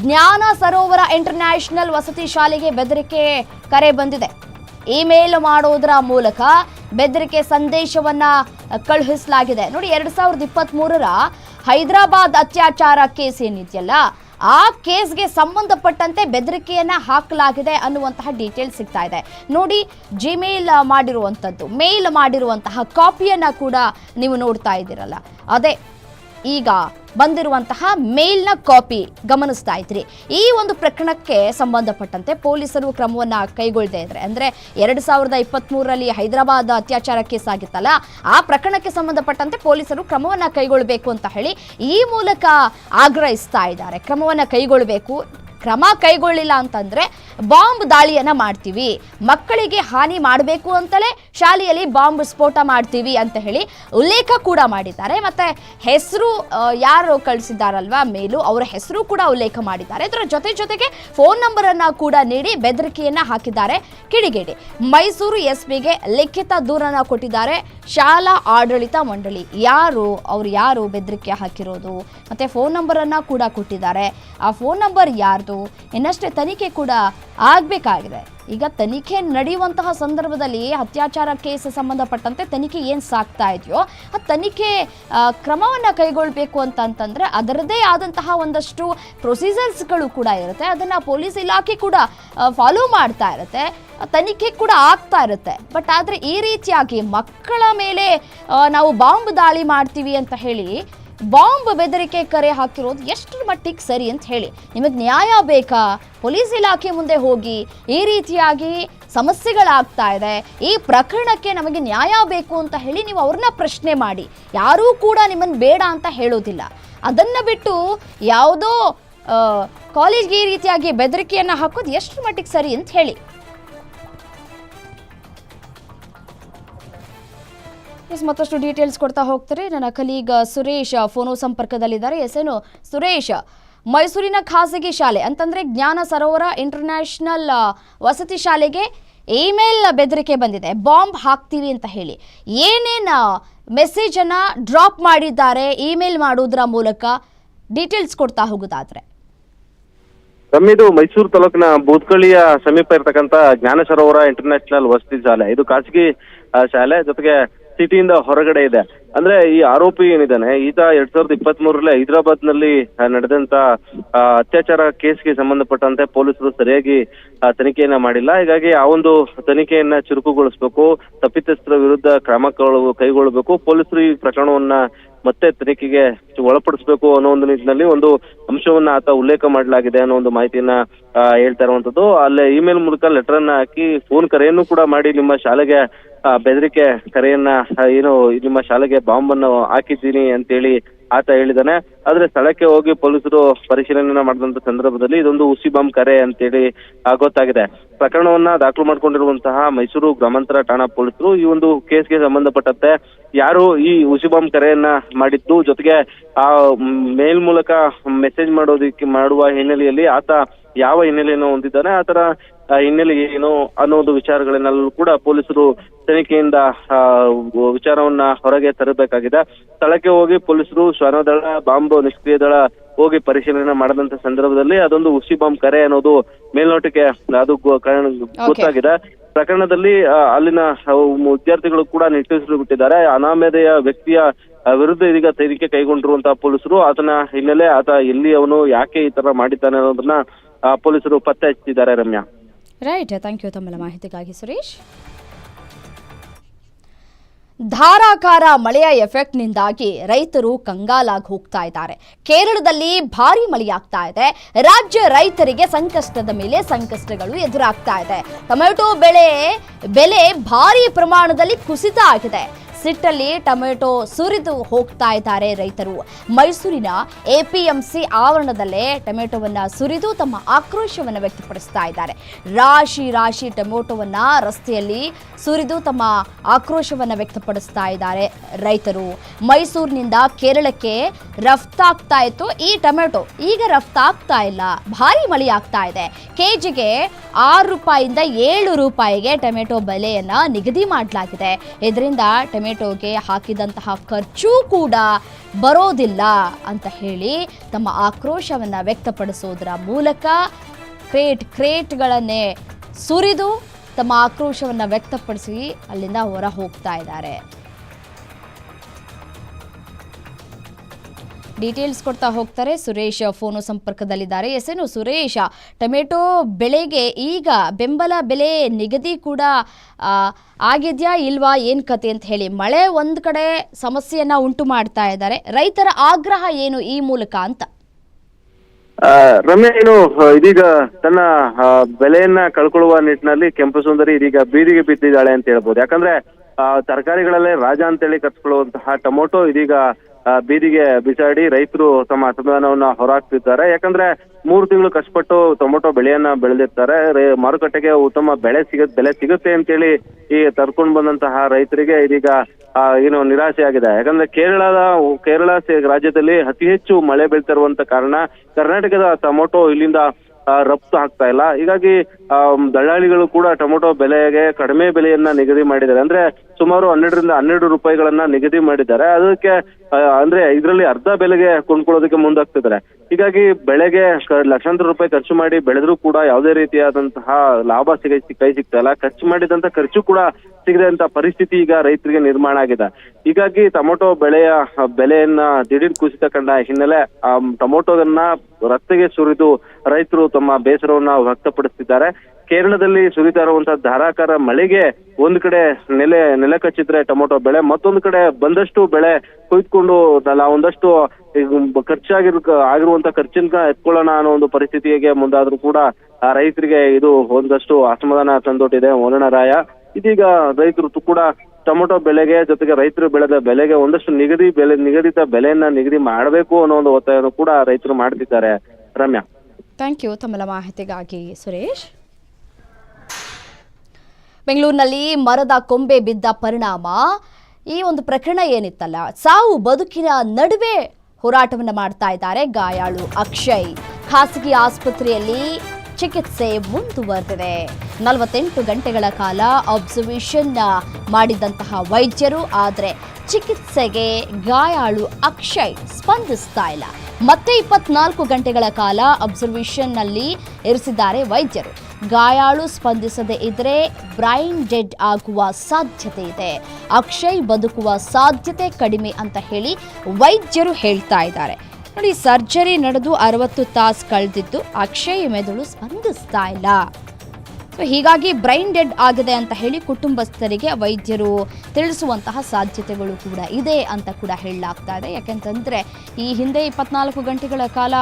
ಜ್ಞಾನ ಸರೋವರ ಇಂಟರ್ನ್ಯಾಷನಲ್ ವಸತಿ ಶಾಲೆಗೆ ಬೆದರಿಕೆ ಕರೆ ಬಂದಿದೆ. ಇಮೇಲ್ ಮಾಡೋದರ ಮೂಲಕ ಬೆದರಿಕೆ ಸಂದೇಶವನ್ನ ಕಳುಹಿಸಲಾಗಿದೆ. ನೋಡಿ, ಎರಡ್ ಸಾವಿರದ ಇಪ್ಪತ್ತ್ ಮೂರರ ಹೈದರಾಬಾದ್ ಅತ್ಯಾಚಾರ ಕೇಸ್ ಏನಿದೆಯಲ್ಲ, ಆ ಕೇಸ್ಗೆ ಸಂಬಂಧಪಟ್ಟಂತೆ ಬೆದರಿಕೆಯನ್ನ ಹಾಕಲಾಗಿದೆ ಅನ್ನುವಂತಹ ಡೀಟೇಲ್ಸ್ ಸಿಗ್ತಾ ಇದೆ. ನೋಡಿ ಜಿಮೇಲ್ ಮಾಡಿರುವಂಥದ್ದು ಮೇಲ್ ಮಾಡಿರುವಂತಹ ಕಾಪಿಯನ್ನ ಕೂಡ ನೀವು ನೋಡ್ತಾ ಇದ್ದೀರಲ್ಲ. ಅದೇ ಈಗ ಬಂದಿರುವಂತಹ ಮೇಲ್ನ ಕಾಪಿ ಗಮನಿಸ್ತಾ ಇದ್ರಿ. ಈ ಒಂದು ಪ್ರಕರಣಕ್ಕೆ ಸಂಬಂಧಪಟ್ಟಂತೆ ಪೊಲೀಸರು ಕ್ರಮವನ್ನ ಕೈಗೊಳ್ಳದೆ ಇದ್ರೆ, ಅಂದ್ರೆ ಎರಡ್ ಸಾವಿರದ ಇಪ್ಪತ್ತ್ ಮೂರರಲ್ಲಿ ಹೈದರಾಬಾದ್ ಅತ್ಯಾಚಾರ ಕೇಸ್ ಆಗಿತ್ತಲ್ಲ, ಆ ಪ್ರಕರಣಕ್ಕೆ ಸಂಬಂಧಪಟ್ಟಂತೆ ಪೊಲೀಸರು ಕ್ರಮವನ್ನ ಕೈಗೊಳ್ಳಬೇಕು ಅಂತ ಹೇಳಿ ಈ ಮೂಲಕ ಆಗ್ರಹಿಸ್ತಾ ಇದ್ದಾರೆ. ಕ್ರಮವನ್ನ ಕೈಗೊಳ್ಳಬೇಕು ಕ್ರಮ ಕೈಗೊಳ್ಳಿಲ್ಲ ಅಂತಂದ್ರೆ ಬಾಂಬ್ ದಾಳಿಯನ್ನ ಮಾಡ್ತೀವಿ. ಮಕ್ಕಳಿಗೆ ಹಾನಿ ಮಾಡಬೇಕು ಅಂತಲೇ ಶಾಲೆಯಲ್ಲಿ ಬಾಂಬ್ ಸ್ಫೋಟ ಮಾಡ್ತೀವಿ ಅಂತ ಹೇಳಿ ಉಲ್ಲೇಖ ಕೂಡ ಮಾಡಿದ್ದಾರೆ. ಮತ್ತೆ ಹೆಸರು ಯಾರು ಕಳಿಸಿದ್ದಾರಲ್ವಾ ಮೇಲು, ಅವರ ಹೆಸರು ಕೂಡ ಉಲ್ಲೇಖ ಮಾಡಿದ್ದಾರೆ. ಇದರ ಜೊತೆ ಜೊತೆಗೆ ಫೋನ್ ನಂಬರ್ ಅನ್ನ ಕೂಡ ನೀಡಿ ಬೆದರಿಕೆಯನ್ನ ಹಾಕಿದ್ದಾರೆ ಕಿಡಿಗೇಡಿ. ಮೈಸೂರು ಎಸ್ ಪಿಗೆ ಲಿಖಿತ ದೂರನ ಕೊಟ್ಟಿದ್ದಾರೆ ಶಾಲಾ ಆಡಳಿತ ಮಂಡಳಿ. ಯಾರು, ಅವ್ರು ಯಾರು ಬೆದರಿಕೆ ಹಾಕಿರೋದು? ಮತ್ತೆ ಫೋನ್ ನಂಬರ್ ಅನ್ನ ಕೂಡ ಕೊಟ್ಟಿದ್ದಾರೆ. ಆ ಫೋನ್ ನಂಬರ್ ಯಾರ್ದು? ಇನ್ನಷ್ಟೇ ತನಿಖೆ ಕೂಡ ಆಗಬೇಕಾಗಿದೆ. ಈಗ ತನಿಖೆ ನಡೆಯುವಂತಹ ಸಂದರ್ಭದಲ್ಲಿ ಅತ್ಯಾಚಾರ ಕೇಸ್ ಸಂಬಂಧಪಟ್ಟಂತೆ ತನಿಖೆ ಏನು ಸಾಕ್ತಾ ಇದೆಯೋ, ಆ ತನಿಖೆ ಕ್ರಮವನ್ನು ಕೈಗೊಳ್ಳಬೇಕು ಅಂತ ಅಂತಂದರೆ ಅದರದೇ ಆದಂತಹ ಒಂದಷ್ಟು ಪ್ರೊಸೀಜರ್ಸ್ಗಳು ಕೂಡ ಇರುತ್ತೆ. ಅದನ್ನು ಪೊಲೀಸ್ ಇಲಾಖೆ ಕೂಡ ಫಾಲೋ ಮಾಡ್ತಾ ಇರುತ್ತೆ. ತನಿಖೆ ಕೂಡ ಆಗ್ತಾ ಇರುತ್ತೆ. ಬಟ್ ಆದರೆ ಈ ರೀತಿಯಾಗಿ ಮಕ್ಕಳ ಮೇಲೆ ನಾವು ಬಾಂಬ್ ದಾಳಿ ಮಾಡ್ತೀವಿ ಅಂತ ಹೇಳಿ ಬಾಂಬ್ ಬೆದರಿಕೆ ಕರೆ ಹಾಕಿರೋದು ಎಷ್ಟರ ಮಟ್ಟಿಗೆ ಸರಿ ಅಂತ ಹೇಳಿ. ನಿಮಗೆ ನ್ಯಾಯ ಬೇಕಾ? ಪೊಲೀಸ್ ಇಲಾಖೆ ಮುಂದೆ ಹೋಗಿ ಈ ರೀತಿಯಾಗಿ ಸಮಸ್ಯೆಗಳಾಗ್ತಾ ಇದೆ. ಈ ಪ್ರಕರಣಕ್ಕೆ ನಮಗೆ ನ್ಯಾಯ ಬೇಕು ಅಂತ ಹೇಳಿ ನೀವು ಅವ್ರನ್ನ ಪ್ರಶ್ನೆ ಮಾಡಿ. ಯಾರೂ ಕೂಡ ನಿಮ್ಮನ್ನು ಬೇಡ ಅಂತ ಹೇಳೋದಿಲ್ಲ. ಅದನ್ನು ಬಿಟ್ಟು ಯಾವುದೋ ಕಾಲೇಜ್ಗೆ ಈ ರೀತಿಯಾಗಿ ಬೆದರಿಕೆಯನ್ನು ಹಾಕೋದು ಎಷ್ಟು ಮಟ್ಟಿಗೆ ಸರಿ ಅಂತ ಹೇಳಿ. ಎಸ್ ಮತ್ತಷ್ಟು ಡೀಟೇಲ್ಸ್ ಕೊಡ್ತಾ ಹೋಗ್ತಾರೆ. ನನ್ನ ಕಲೀಗ ಸುರೇಶ್ ಫೋನೋ ಸಂಪರ್ಕದಲ್ಲಿದ್ದಾರೆ. ಎಸ್, ಏನು? ಸುರೇಶ್, ಮೈಸೂರಿನ ಖಾಸಗಿ ಶಾಲೆ, ಅಂತಂದ್ರೆ ಜ್ಞಾನ ಸರೋವರ ಇಂಟರ್ನ್ಯಾಷನಲ್ ವಸತಿ ಶಾಲೆಗೆ ಇಮೇಲ್ ಬೆದರಿಕೆ ಬಂದಿದೆ. ಬಾಂಬ್ ಹಾಕ್ತೀವಿ ಅಂತ ಹೇಳಿ. ಏನೇನು ಮೆಸೇಜನ್ನು ಡ್ರಾಪ್ ಮಾಡಿದ್ದಾರೆ ಇಮೇಲ್ ಮಾಡೋದ್ರ ಮೂಲಕ ಡೀಟೇಲ್ಸ್ ಕೊಡ್ತಾ ಹೋಗೋದಾದ್ರೆ. ಇದು ಮೈಸೂರು ತಾಲೂಕಿನ ಬೂತ್ಕಳ್ಳಿಯ ಸಮೀಪ ಇರತಕ್ಕಂತ ಜ್ಞಾನ ಸರೋವರ ಇಂಟರ್ನ್ಯಾಷನಲ್ ವಸತಿ ಶಾಲೆ. ಇದು ಖಾಸಗಿ ಶಾಲೆ. ಜೊತೆಗೆ ಸಿಟಿಯಿಂದ ಹೊರಗಡೆ ಇದೆ. ಅಂದ್ರೆ ಈ ಆರೋಪಿ ಏನಿದ್ದಾನೆ, ಈತ ಎರಡ್ ಸಾವಿರದ ಇಪ್ಪತ್ತ್ ಹೈದರಾಬಾದ್ನಲ್ಲಿ ನಡೆದಂತ ಅತ್ಯಾಚಾರ ಕೇಸ್ಗೆ ಸಂಬಂಧಪಟ್ಟಂತೆ ಪೊಲೀಸರು ಸರಿಯಾಗಿ ತನಿಖೆಯನ್ನ ಮಾಡಿಲ್ಲ. ಹೀಗಾಗಿ ಆ ಒಂದು ತನಿಖೆಯನ್ನ ಚುರುಕುಗೊಳಿಸಬೇಕು, ತಪ್ಪಿತಸ್ಥರ ವಿರುದ್ಧ ಕ್ರಮ ಕೈಗೊಳ್ಳಬೇಕು ಪೊಲೀಸರು ಈ ಪ್ರಕರಣವನ್ನ ಮತ್ತೆ ತನಿಖೆಗೆ ಒಳಪಡಿಸಬೇಕು ಅನ್ನೋ ಒಂದು ನಿಟ್ಟಿನಲ್ಲಿ ಒಂದು ಅಂಶವನ್ನ ಆತ ಉಲ್ಲೇಖ ಮಾಡಲಾಗಿದೆ ಅನ್ನೋ ಒಂದು ಮಾಹಿತಿಯನ್ನ ಹೇಳ್ತಾ ಇರುವಂತದ್ದು. ಅಲ್ಲೇ ಇಮೇಲ್ ಮೂಲಕ ಲೆಟರ್ ಅನ್ನ ಹಾಕಿ ಫೋನ್ ಕರೆಯನ್ನು ಕೂಡ ಮಾಡಿ ನಿಮ್ಮ ಶಾಲೆಗೆ ಬೆದರಿಕೆ ಕರೆಯನ್ನ ಏನು, ನಿಮ್ಮ ಶಾಲೆಗೆ ಬಾಂಬ್ ಅನ್ನು ಹಾಕಿದ್ದೀನಿ ಅಂತೇಳಿ ಆತ ಹೇಳಿದಾನೆ ಆದ್ರೆ ಸ್ಥಳಕ್ಕೆ ಹೋಗಿ ಪೊಲೀಸರು ಪರಿಶೀಲನೆ ಮಾಡಿದಂತ ಸಂದರ್ಭದಲ್ಲಿ ಇದೊಂದು ಹುಸಿ ಬಾಂಬ್ ಕರೆ ಅಂತೇಳಿ ಗೊತ್ತಾಗಿದೆ. ಪ್ರಕರಣವನ್ನ ದಾಖಲು ಮಾಡಿಕೊಂಡಿರುವಂತಹ ಮೈಸೂರು ಗ್ರಾಮಾಂತರ ಠಾಣಾ ಪೊಲೀಸರು ಈ ಒಂದು ಕೇಸ್ಗೆ ಸಂಬಂಧಪಟ್ಟಂತೆ ಯಾರು ಈ ಹುಸಿ ಬಾಂಬ್ ಕರೆಯನ್ನ ಮಾಡಿದ್ದು, ಜೊತೆಗೆ, ಆ, ಮೇಲ್ ಮೂಲಕ ಮೆಸೇಜ್ ಮಾಡೋದಿಕ್ಕೆ, ಮಾಡುವ ಹಿನ್ನೆಲೆಯಲ್ಲಿ ಆತ ಯಾವ ಹಿನ್ನೆಲೆಯನ್ನು ಹೊಂದಿದ್ದಾನೆ ಆತರ ಹಿನ್ನೆಲೆ ಏನು ಅನ್ನೋದು ವಿಚಾರಗಳನ್ನೆಲ್ಲೂ ಕೂಡ ಪೊಲೀಸರು ತನಿಖೆಯಿಂದ ಆ, ವಿಚಾರವನ್ನ ಹೊರಗೆ ತರಬೇಕಾಗಿದೆ. ಸ್ಥಳಕ್ಕೆ ಹೋಗಿ ಪೊಲೀಸರು ಶ್ವಾನದಳ ಬಾಂಬ್ ನಿಷ್ಕ್ರಿಯ ದಳ ಹೋಗಿ ಪರಿಶೀಲನೆ ಮಾಡದಂತ ಸಂದರ್ಭದಲ್ಲಿ ಅದೊಂದು ಉಸಿ ಬಾಂಬ್ ಕರೆ ಅನ್ನೋದು ಮೇಲ್ನೋಟಕ್ಕೆ ಅದು ಗೊತ್ತಾಗಿದೆ. ಪ್ರಕರಣದಲ್ಲಿ ಅಲ್ಲಿನ ವಿದ್ಯಾರ್ಥಿಗಳು ಕೂಡ ನಿಟ್ಟುಸಿರು ಬಿಟ್ಟಿದ್ದಾರೆ. ಅನಾಮಧೇಯ ವ್ಯಕ್ತಿಯ ವಿರುದ್ಧ ಇದೀಗ ತನಿಖೆ ಕೈಗೊಂಡಿರುವಂತಹ ಪೊಲೀಸರು ಆತನ ಹಿನ್ನೆಲೆ ಆತ ಎಲ್ಲಿ ಅವನು ಯಾಕೆ ಈ ತರ ಮಾಡಿದ್ದಾನೆ ಅನ್ನೋದನ್ನ ಪೊಲೀಸರು ಪತ್ತೆ ಹಚ್ಚಿದ್ದಾರೆ ರಮ್ಯಾ. ರೈಟ್ ಥ್ಯಾಂಕ್ ಯು ತಮ್ಮೆಲ್ಲ ಮಾಹಿತಿಗಾಗಿ ಸುರೇಶ್. ಧಾರಾಕಾರ ಮಳೆಯ ಎಫೆಕ್ಟ್ನಿಂದಾಗಿ ರೈತರು ಕಂಗಾಲಾಗಿ ಹೋಗ್ತಾ ಇದ್ದಾರೆ. ಕೇರಳದಲ್ಲಿ ಭಾರಿ ಮಳೆಯಾಗ್ತಾ ಇದೆ. ರಾಜ್ಯ ರೈತರಿಗೆ ಸಂಕಷ್ಟದ ಮೇಲೆ ಸಂಕಷ್ಟಗಳು ಎದುರಾಗ್ತಾ ಇದೆ. ಟೊಮೆಟೊ ಬೆಳೆ, ಬೆಲೆ ಭಾರಿ ಪ್ರಮಾಣದಲ್ಲಿ ಕುಸಿತ ಆಗಿದೆ. ಸಿಟ್ಟಲ್ಲಿ ಟೊಮೆಟೊ ಸುರಿದು ಹೋಗ್ತಾ ಇದ್ದಾರೆ ರೈತರು. ಮೈಸೂರಿನ ಎಪಿಎಂಸಿ ಆವರಣದಲ್ಲೇ ಟೊಮೆಟೊವನ್ನ ಸುರಿದು ತಮ್ಮ ಆಕ್ರೋಶವನ್ನು ವ್ಯಕ್ತಪಡಿಸ್ತಾ ಇದ್ದಾರೆ. ರಾಶಿ ರಾಶಿ ಟೊಮೆಟೊವನ್ನ ರಸ್ತೆಯಲ್ಲಿ ಸುರಿದು ತಮ್ಮ ಆಕ್ರೋಶವನ್ನು ವ್ಯಕ್ತಪಡಿಸ್ತಾ ಇದ್ದಾರೆ ರೈತರು. ಮೈಸೂರಿನಿಂದ ಕೇರಳಕ್ಕೆ ರಫ್ತಾಗ್ತಾ ಇತ್ತು. ಈ ಟೊಮೆಟೊ ಈಗ ರಫ್ತಾಗ್ತಾ ಇಲ್ಲ. ಭಾರಿ ಮಳೆ ಆಗ್ತಾ ಇದೆ. ಕೆಜಿಗೆ ಆರು ರೂಪಾಯಿಂದ ಏಳು ರೂಪಾಯಿಗೆ ಟೊಮೆಟೊ ಬೆಲೆಯನ್ನ ನಿಗದಿ ಮಾಡಲಾಗಿದೆ. ಇದರಿಂದ ಟೊಮೆಟೊಗೆ ಹಾಕಿದಂತಹ ಖರ್ಚು ಕೂಡ ಬರೋದಿಲ್ಲ ಅಂತ ಹೇಳಿ ತಮ್ಮ ಆಕ್ರೋಶವನ್ನ ವ್ಯಕ್ತಪಡಿಸೋದರ ಮೂಲಕ ಕ್ರೇಟ್ ಕ್ರೇಟ್ಗಳನ್ನೇ ಸುರಿದು ತಮ್ಮ ಆಕ್ರೋಶವನ್ನ ವ್ಯಕ್ತಪಡಿಸಿ ಅಲ್ಲಿಂದ ಹೊರ ಹೋಗ್ತಾ ಇದ್ದಾರೆ. ಡೀಟೇಲ್ಸ್ ಕೊಡ್ತಾ ಹೋಗ್ತಾರೆ. ಸುರೇಶ್ ಫೋನು ಸಂಪರ್ಕದಲ್ಲಿದ್ದಾರೆ. ಎಸೇನು ಸುರೇಶ, ಟೊಮೆಟೊ ಬೆಳೆಗೆ ಈಗ ಬೆಂಬಲ ಬೆಲೆ ನಿಗದಿ ಕೂಡ ಆಗಿದೆಯಾ ಇಲ್ವಾ, ಏನು ಕತೆ ಅಂತ ಹೇಳಿ ಮಳೆ ಒಂದ್ ಕಡೆ ಸಮಸ್ಯೆಯನ್ನ ಉಂಟು ಮಾಡ್ತಾ ಇದ್ದಾರೆ. ರೈತರ ಆಗ್ರಹ ಏನು ಈ ಮೂಲಕ ಅಂತ? ರಮ್ಯಾ, ಏನು, ಇದೀಗ ತನ್ನ ಬೆಲೆಯನ್ನ ಕಳ್ಕೊಳ್ಳುವ ನಿಟ್ಟಿನಲ್ಲಿ ಕೆಂಪು ಸುಂದರಿ ಇದೀಗ ಬೀದಿಗೆ ಬಿದ್ದಿದ್ದಾಳೆ ಅಂತ ಹೇಳ್ಬೋದು. ಯಾಕಂದ್ರೆ ತರಕಾರಿಗಳಲ್ಲೇ ರಾಜ ಅಂತೇಳಿ ಕರ್ಸ್ಕೊಳ್ಳುವಂತಹ ಟೊಮೊಟೊ ಇದೀಗ ಬೀದಿಗೆ ಬಿಸಾಡಿ ರೈತರು ತಮ್ಮ ಅಸಮಾಧಾನವನ್ನ ಹೊರಹಾಕ್ತಿದ್ದಾರೆ ಯಾಕಂದ್ರೆ ಮೂರು ತಿಂಗಳು ಕಷ್ಟಪಟ್ಟು ಟೊಮೊಟೊ ಬೆಳೆಯನ್ನ ಬೆಳೆದಿರ್ತಾರೆ. ಮಾರುಕಟ್ಟೆಗೆ ಉತ್ತಮ ಬೆಳೆ ಸಿಗ, ಬೆಲೆ ಸಿಗುತ್ತೆ ಅಂತೇಳಿ ಈ ತರ್ಕೊಂಡು ಬಂದಂತಹ ರೈತರಿಗೆ ಇದೀಗ ಏನು ನಿರಾಸೆ ಆಗಿದೆ. ಯಾಕಂದ್ರೆ ಕೇರಳದ, ಕೇರಳ ರಾಜ್ಯದಲ್ಲಿ ಅತಿ ಹೆಚ್ಚು ಮಳೆ ಬೀಳ್ತಿರುವಂತ ಕಾರಣ ಕರ್ನಾಟಕದ ಟೊಮೊಟೊ ಇಲ್ಲಿಂದ ರಫ್ತು ಆಗ್ತಾ ಇಲ್ಲ. ಹೀಗಾಗಿ ದಳ್ಳಾಳಿಗಳು ಕೂಡ ಟೊಮೊಟೊ ಬೆಲೆಗೆ ಕಡಿಮೆ ಬೆಲೆಯನ್ನ ನಿಗದಿ ಮಾಡಿದ್ದಾರೆ. ಅಂದ್ರೆ ಸುಮಾರು ಹನ್ನೆರಡರಿಂದ ಹನ್ನೆರಡು ರೂಪಾಯಿಗಳನ್ನ ನಿಗದಿ ಮಾಡಿದ್ದಾರೆ. ಅದಕ್ಕೆ ಅಂದ್ರೆ ಇದರಲ್ಲಿ ಅರ್ಧ ಬೆಲೆಗೆ ಕೊಂಡ್ಕೊಳ್ಳೋದಕ್ಕೆ ಮುಂದಾಗ್ತಿದ್ದಾರೆ. ಹೀಗಾಗಿ ಬೆಳೆಗೆ ಲಕ್ಷಾಂತರ ರೂಪಾಯಿ ಖರ್ಚು ಮಾಡಿ ಬೆಳೆದ್ರೂ ಕೂಡ ಯಾವುದೇ ರೀತಿಯಾದಂತಹ ಲಾಭ ಸಿಗ, ಕೈ ಸಿಗ್ತಾ ಇಲ್ಲ. ಖರ್ಚು ಮಾಡಿದಂತ ಖರ್ಚು ಕೂಡ ಸಿಗದಂತ ಪರಿಸ್ಥಿತಿ ಈಗ ರೈತರಿಗೆ ನಿರ್ಮಾಣ ಆಗಿದೆ. ಹೀಗಾಗಿ ಟೊಮೊಟೊ ಬೆಳೆಯ ಬೆಲೆಯನ್ನ ದಿಢೀರ್ ಕುಸಿತ ಕಂಡ ಹಿನ್ನೆಲೆ, ಆ ಟೊಮೊಟೊದನ್ನ ರಸ್ತೆಗೆ ಸುರಿದು ರೈತರು ತಮ್ಮ ಬೇಸರವನ್ನ ವ್ಯಕ್ತಪಡಿಸುತ್ತಿದ್ದಾರೆ ಕೇರಳದಲ್ಲಿ ಸುರಿತಾ ಇರುವಂತಹ ಧಾರಾಕಾರ ಮಳೆಗೆ ಒಂದ್ ಕಡೆ ನೆಲೆ ನೆಲೆ ಕಚ್ಚಿದ್ರೆ ಟೊಮೊಟೊ ಬೆಳೆ, ಮತ್ತೊಂದು ಕಡೆ ಬಂದಷ್ಟು ಬೆಳೆ ಕುಯ್ದುಕೊಂಡು ಒಂದಷ್ಟು ಖರ್ಚಾಗಿರ್ ಆಗಿರುವಂತ ಖರ್ಚಿನ ಎತ್ಕೊಳ್ಳೋಣ ಅನ್ನೋ ಒಂದು ಪರಿಸ್ಥಿತಿಗೆ ಮುಂದಾದ್ರೂ ಕೂಡ ರೈತರಿಗೆ ಇದು ಒಂದಷ್ಟು ಅಸಮಾಧಾನ ತಂದೊಟ್ಟಿದೆ. ರಾಯ ಇದೀಗ ರೈತರು ಕೂಡ ಟೊಮೆಟೊ ಬೆಳೆಗೆ ಜೊತೆಗೆ ರೈತರು ಬೆಳೆದ ಬೆಲೆಗೆ ಒಂದಷ್ಟು ನಿಗದಿ ಬೆಲೆ, ನಿಗದಿತ ಬೆಲೆಯನ್ನ ನಿಗದಿ ಮಾಡಬೇಕು ಅನ್ನೋ ಒಂದು ಒತ್ತಾಯವನ್ನು ಕೂಡ ರೈತರು ಮಾಡ್ತಿದ್ದಾರೆ. ರಮ್ಯಾ. ಥ್ಯಾಂಕ್ ಯು ತಮ್ಮೆಲ್ಲ ಮಾಹಿತಿಗಾಗಿ ಸುರೇಶ್. ಬೆಂಗಳೂರಿನಲ್ಲಿ ಮರದ ಕೊಂಬೆ ಬಿದ್ದ ಪರಿಣಾಮ. ಈ ಒಂದು ಪ್ರಕರಣ ಏನಿತ್ತಲ್ಲ? ಸಾವು ಬದುಕಿನ ನಡುವೆ ಹೋರಾಟವನ್ನು ಮಾಡ್ತಾ ಇದ್ದಾರೆ ಗಾಯಾಳು ಅಕ್ಷಯ್. ಖಾಸಗಿ ಆಸ್ಪತ್ರೆಯಲ್ಲಿ ಚಿಕಿತ್ಸೆ ಮುಂದುವರೆದಿದೆ. ನಲವತ್ತೆಂಟು ಗಂಟೆಗಳ ಕಾಲ ಅಬ್ಸರ್ವೇಷನ್ ಮಾಡಿದಂತಹ ವೈದ್ಯರು, ಆದರೆ ಚಿಕಿತ್ಸೆಗೆ ಗಾಯಾಳು ಅಕ್ಷಯ್ ಸ್ಪಂದಿಸ್ತಾ ಇಲ್ಲ. ಮತ್ತೆ ಇಪ್ಪತ್ನಾಲ್ಕು ಗಂಟೆಗಳ ಕಾಲ ಅಬ್ಸರ್ವೇಷನ್ನಲ್ಲಿ ಇರಿಸಿದ್ದಾರೆ ವೈದ್ಯರು. ಗಾಯಾಳು ಸ್ಪಂದಿಸದೇ ಇದ್ರೆ ಬ್ರೈನ್ ಡೆಡ್ ಆಗುವ ಸಾಧ್ಯತೆ ಇದೆ. ಅಕ್ಷಯ್ ಬದುಕುವ ಸಾಧ್ಯತೆ ಕಡಿಮೆ ಅಂತ ಹೇಳಿ ವೈದ್ಯರು ಹೇಳ್ತಾ ಇದ್ದಾರೆ. ನೋಡಿ, ಸರ್ಜರಿ ನಡೆದು ಅರವತ್ತು ತಾಸು ಕಳೆದಿದ್ದು ಅಕ್ಷಯ ಮೆದುಳು ಸ್ಪಂದಿಸ್ತಾ ಇಲ್ಲ. ಸೊ, ಹೀಗಾಗಿ ಬ್ರೈನ್ ಡೆಡ್ ಆಗಿದೆ ಅಂತ ಹೇಳಿ ಕುಟುಂಬಸ್ಥರಿಗೆ ವೈದ್ಯರು ತಿಳಿಸುವಂತಹ ಸಾಧ್ಯತೆಗಳು ಕೂಡ ಇದೆ ಅಂತ ಕೂಡ ಹೇಳಲಾಗ್ತಾ ಇದೆ. ಯಾಕೆಂತಂದರೆ, ಈ ಹಿಂದೆ ಇಪ್ಪತ್ನಾಲ್ಕು ಗಂಟೆಗಳ ಕಾಲ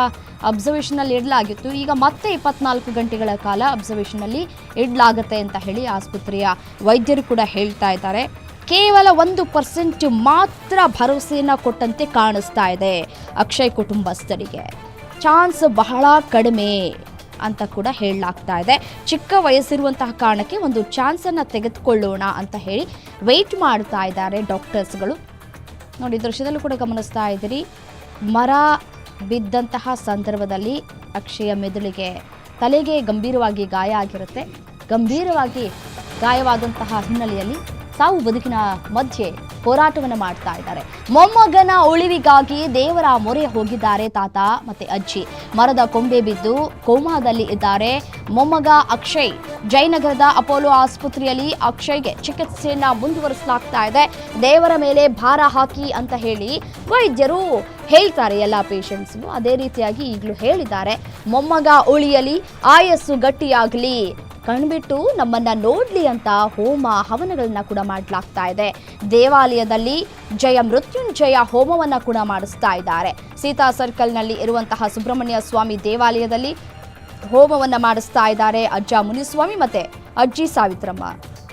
ಅಬ್ಸರ್ವೇಷನಲ್ಲಿ ಇಡಲಾಗಿತ್ತು. ಈಗ ಮತ್ತೆ ಇಪ್ಪತ್ನಾಲ್ಕು ಗಂಟೆಗಳ ಕಾಲ ಅಬ್ಸರ್ವೇಷನಲ್ಲಿ ಇಡಲಾಗುತ್ತೆ ಅಂತ ಹೇಳಿ ಆಸ್ಪತ್ರೆಯ ವೈದ್ಯರು ಕೂಡ ಹೇಳ್ತಾ ಇದ್ದಾರೆ. ಕೇವಲ ಒಂದು ಪರ್ಸೆಂಟ್ ಮಾತ್ರ ಭರವಸೆಯನ್ನು ಕೊಟ್ಟಂತೆ ಕಾಣಿಸ್ತಾ ಇದೆ ಅಕ್ಷಯ್ ಕುಟುಂಬಸ್ಥರಿಗೆ. ಚಾನ್ಸ್ ಬಹಳ ಕಡಿಮೆ ಅಂತ ಕೂಡ ಹೇಳಲಾಗ್ತಾ ಇದೆ. ಚಿಕ್ಕ ವಯಸ್ಸಿರುವಂತಹ ಕಾರಣಕ್ಕೆ ಒಂದು ಚಾನ್ಸನ್ನು ತೆಗೆದುಕೊಳ್ಳೋಣ ಅಂತ ಹೇಳಿ ವೆಯ್ಟ್ ಮಾಡ್ತಾ ಇದ್ದಾರೆ ಡಾಕ್ಟರ್ಸ್ಗಳು. ನೋಡಿ ದೃಶ್ಯದಲ್ಲೂ ಕೂಡ ಗಮನಿಸ್ತಾ ಇದ್ದೀರಿ. ಮರ ಬಿದ್ದಂತಹ ಸಂದರ್ಭದಲ್ಲಿ ಅಕ್ಷಯ ಮೆದುಳಿಗೆ ತಲೆಗೆ ಗಂಭೀರವಾಗಿ ಗಾಯ ಆಗಿರುತ್ತೆ. ಗಂಭೀರವಾಗಿ ಗಾಯವಾದಂತಹ ಹಿನ್ನೆಲೆಯಲ್ಲಿ ಸಾವು ಬದುಕಿನ ಮಧ್ಯೆ ಹೋರಾಟವನ್ನು ಮಾಡ್ತಾ ಇದ್ದಾರೆ. ಮೊಮ್ಮಗನ ಉಳಿವಿಗಾಗಿ ದೇವರ ಮೊರೆ ಹೋಗಿದ್ದಾರೆ ತಾತ ಮತ್ತೆ ಅಜ್ಜಿ. ಮರದ ಕೊಂಬೆ ಬಿದ್ದು ಕೋಮಾದಲ್ಲಿ ಇದ್ದಾರೆ. ಮೊಮ್ಮಗ ಅಕ್ಷಯ್ ಜಯನಗರದ ಅಪೋಲೋ ಆಸ್ಪತ್ರೆಯಲ್ಲಿ ಅಕ್ಷಯ್ಗೆ ಚಿಕಿತ್ಸೆಯನ್ನ ಮುಂದುವರಿಸಲಾಗ್ತಾ ಇದೆ. ದೇವರ ಮೇಲೆ ಭಾರ ಹಾಕಿ ಅಂತ ಹೇಳಿ ವೈದ್ಯರು ಹೇಳ್ತಾರೆ ಎಲ್ಲ ಪೇಷಂಟ್ಸ್ಗೂ. ಅದೇ ರೀತಿಯಾಗಿ ಈಗಲೂ ಹೇಳಿದ್ದಾರೆ. ಮೊಮ್ಮಗ ಉಳಿಯಲಿ, ಆಯಸ್ಸು ಗಟ್ಟಿಯಾಗಲಿ. ಕಣ್ಬಿಟ್ಟು ನಮ್ಮನ್ನ ನೋಡ್ಲಿ ಅಂತ ಹೋಮ ಹವನಗಳನ್ನ ಕೂಡ ಮಾಡಲಾಗ್ತಾ ಇದೆ. ದೇವಾಲಯದಲ್ಲಿ ಜಯ ಮೃತ್ಯುಂಜಯ ಹೋಮವನ್ನ ಕೂಡ ಮಾಡಿಸ್ತಾ ಇದ್ದಾರೆ. ಸೀತಾ ಸರ್ಕಲ್ನಲ್ಲಿ ಇರುವಂತಹ ಸುಬ್ರಹ್ಮಣ್ಯ ಸ್ವಾಮಿ ದೇವಾಲಯದಲ್ಲಿ ಹೋಮವನ್ನ ಮಾಡಿಸ್ತಾ ಇದ್ದಾರೆ ಅಜ್ಜ ಮುನಿಸ್ವಾಮಿ ಮತ್ತೆ ಅಜ್ಜಿ ಸಾವಿತ್ರಮ್ಮ.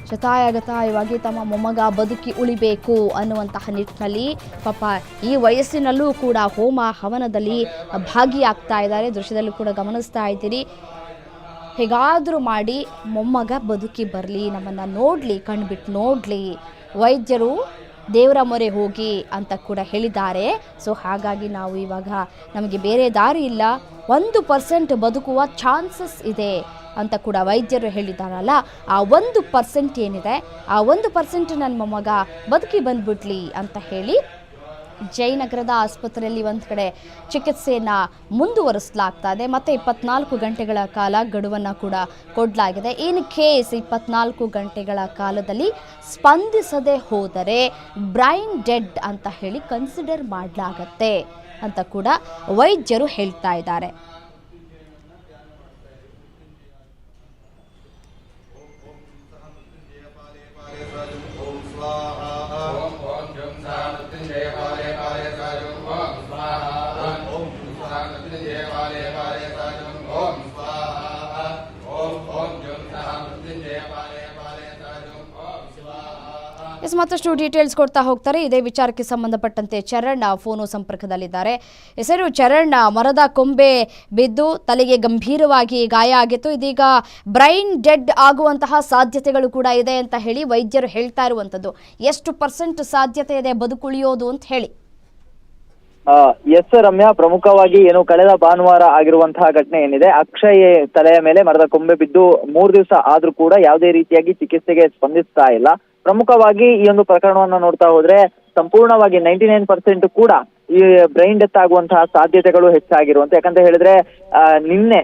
ಶತಾಯಗತಾಯವಾಗಿ ತಮ್ಮ ಮೊಮ್ಮಗ ಬದುಕಿ ಉಳಿಬೇಕು ಅನ್ನುವಂತಹ ನಿಟ್ಟಿನಲ್ಲಿ ಪಾಪ ಈ ವಯಸ್ಸಿನಲ್ಲೂ ಕೂಡ ಹೋಮ ಹವನದಲ್ಲಿ ಭಾಗಿಯಾಗ್ತಾ ಇದ್ದಾರೆ. ದೃಶ್ಯದಲ್ಲೂ ಕೂಡ ಗಮನಿಸ್ತಾ ಇದ್ದೀರಿ. ಹೇಗಾದರೂ ಮಾಡಿ ಮೊಮ್ಮಗ ಬದುಕಿ ಬರಲಿ, ನಮ್ಮನ್ನು ನೋಡಲಿ ಕಣ್ಬಿಟ್ಟು ನೋಡಲಿ. ವೈದ್ಯರು ದೇವರ ಮೊರೆ ಹೋಗಿ ಅಂತ ಕೂಡ ಹೇಳಿದ್ದಾರೆ. ಸೊ ಹಾಗಾಗಿ ನಾವು ಇವಾಗ ನಮಗೆ ಬೇರೆ ದಾರಿ ಇಲ್ಲ. ಒಂದು ಪರ್ಸೆಂಟ್ ಬದುಕುವ ಚಾನ್ಸಸ್ ಇದೆ ಅಂತ ಕೂಡ ವೈದ್ಯರು ಹೇಳಿದಾರಲ್ಲ ಆ ಒಂದು ಪರ್ಸೆಂಟ್ ಏನಿದೆ? ಆ ಒಂದು ಪರ್ಸೆಂಟ್ ನನ್ನ ಮೊಮ್ಮಗ ಬದುಕಿ ಬಂದ್ಬಿಡ್ಲಿ ಅಂತ ಹೇಳಿ ಜಯನಗರದ ಆಸ್ಪತ್ರೆಯಲ್ಲಿ ಒಂದು ಕಡೆ ಚಿಕಿತ್ಸೆಯನ್ನು ಮುಂದುವರಿಸಲಾಗ್ತಾ ಇದೆ. ಮತ್ತು ಇಪ್ಪತ್ನಾಲ್ಕು ಗಂಟೆಗಳ ಕಾಲ ಗಡುವನ್ನು ಕೂಡ ಕೊಡಲಾಗಿದೆ. ಇನ್ ಕೇಸ್ ಇಪ್ಪತ್ನಾಲ್ಕು ಗಂಟೆಗಳ ಕಾಲದಲ್ಲಿ ಸ್ಪಂದಿಸದೆ ಹೋದರೆ ಬ್ರೈನ್ ಡೆಡ್ ಅಂತ ಹೇಳಿ ಕನ್ಸಿಡರ್ ಮಾಡಲಾಗತ್ತೆ ಅಂತ ಕೂಡ ವೈದ್ಯರು ಹೇಳ್ತಾ ಇದ್ದಾರೆ. ಎಸ್ ಮತ್ತಷ್ಟು ಡೀಟೇಲ್ಸ್ ಕೊಡ್ತಾ ಹೋಗ್ತಾರೆ. ಇದೇ ವಿಚಾರಕ್ಕೆ ಸಂಬಂಧಪಟ್ಟಂತೆ ಚರಣ್ ಫೋನು ಸಂಪರ್ಕದಲ್ಲಿದ್ದಾರೆ. ಹೆಸರು ಚರಣ್ ಮರದ ಕೊಂಬೆ ಬಿದ್ದು ತಲೆಗೆ ಗಂಭೀರವಾಗಿ ಗಾಯ ಆಗಿತ್ತು. ಇದೀಗ ಬ್ರೈನ್ ಡೆಡ್ ಆಗುವಂತಹ ಸಾಧ್ಯತೆಗಳು ಕೂಡ ಇದೆ ಅಂತ ಹೇಳಿ ವೈದ್ಯರು ಹೇಳ್ತಾ ಇರುವಂತದ್ದು. ಎಷ್ಟು ಪರ್ಸೆಂಟ್ ಸಾಧ್ಯತೆ ಇದೆ ಬದುಕುಳಿಯೋದು ಅಂತ ಹೇಳಿ. ಎಸ್ ರಮ್ಯಾ, ಪ್ರಮುಖವಾಗಿ ಏನು ಕಳೆದ ಭಾನುವಾರ ಆಗಿರುವಂತಹ ಘಟನೆ ಏನಿದೆ? ಅಕ್ಷಯ ತಲೆಯ ಮೇಲೆ ಮರದ ಕೊಂಬೆ ಬಿದ್ದು ಮೂರು ದಿವಸ ಆದ್ರೂ ಕೂಡ ಯಾವುದೇ ರೀತಿಯಾಗಿ ಚಿಕಿತ್ಸೆಗೆ ಸ್ಪಂದಿಸ್ತಾ ಇಲ್ಲ. ಪ್ರಮುಖವಾಗಿ ಈ ಒಂದು ಪ್ರಕರಣವನ್ನ ನೋಡ್ತಾ ಹೋದ್ರೆ ಸಂಪೂರ್ಣವಾಗಿ ನೈಂಟಿ ನೈನ್ ಪರ್ಸೆಂಟ್ ಕೂಡ ಈ ಬ್ರೈನ್ ಡೆತ್ ಆಗುವಂತಹ ಸಾಧ್ಯತೆಗಳು ಹೆಚ್ಚಾಗಿರುವಂತ. ಯಾಕಂತ ಹೇಳಿದ್ರೆ ನಿನ್ನೆ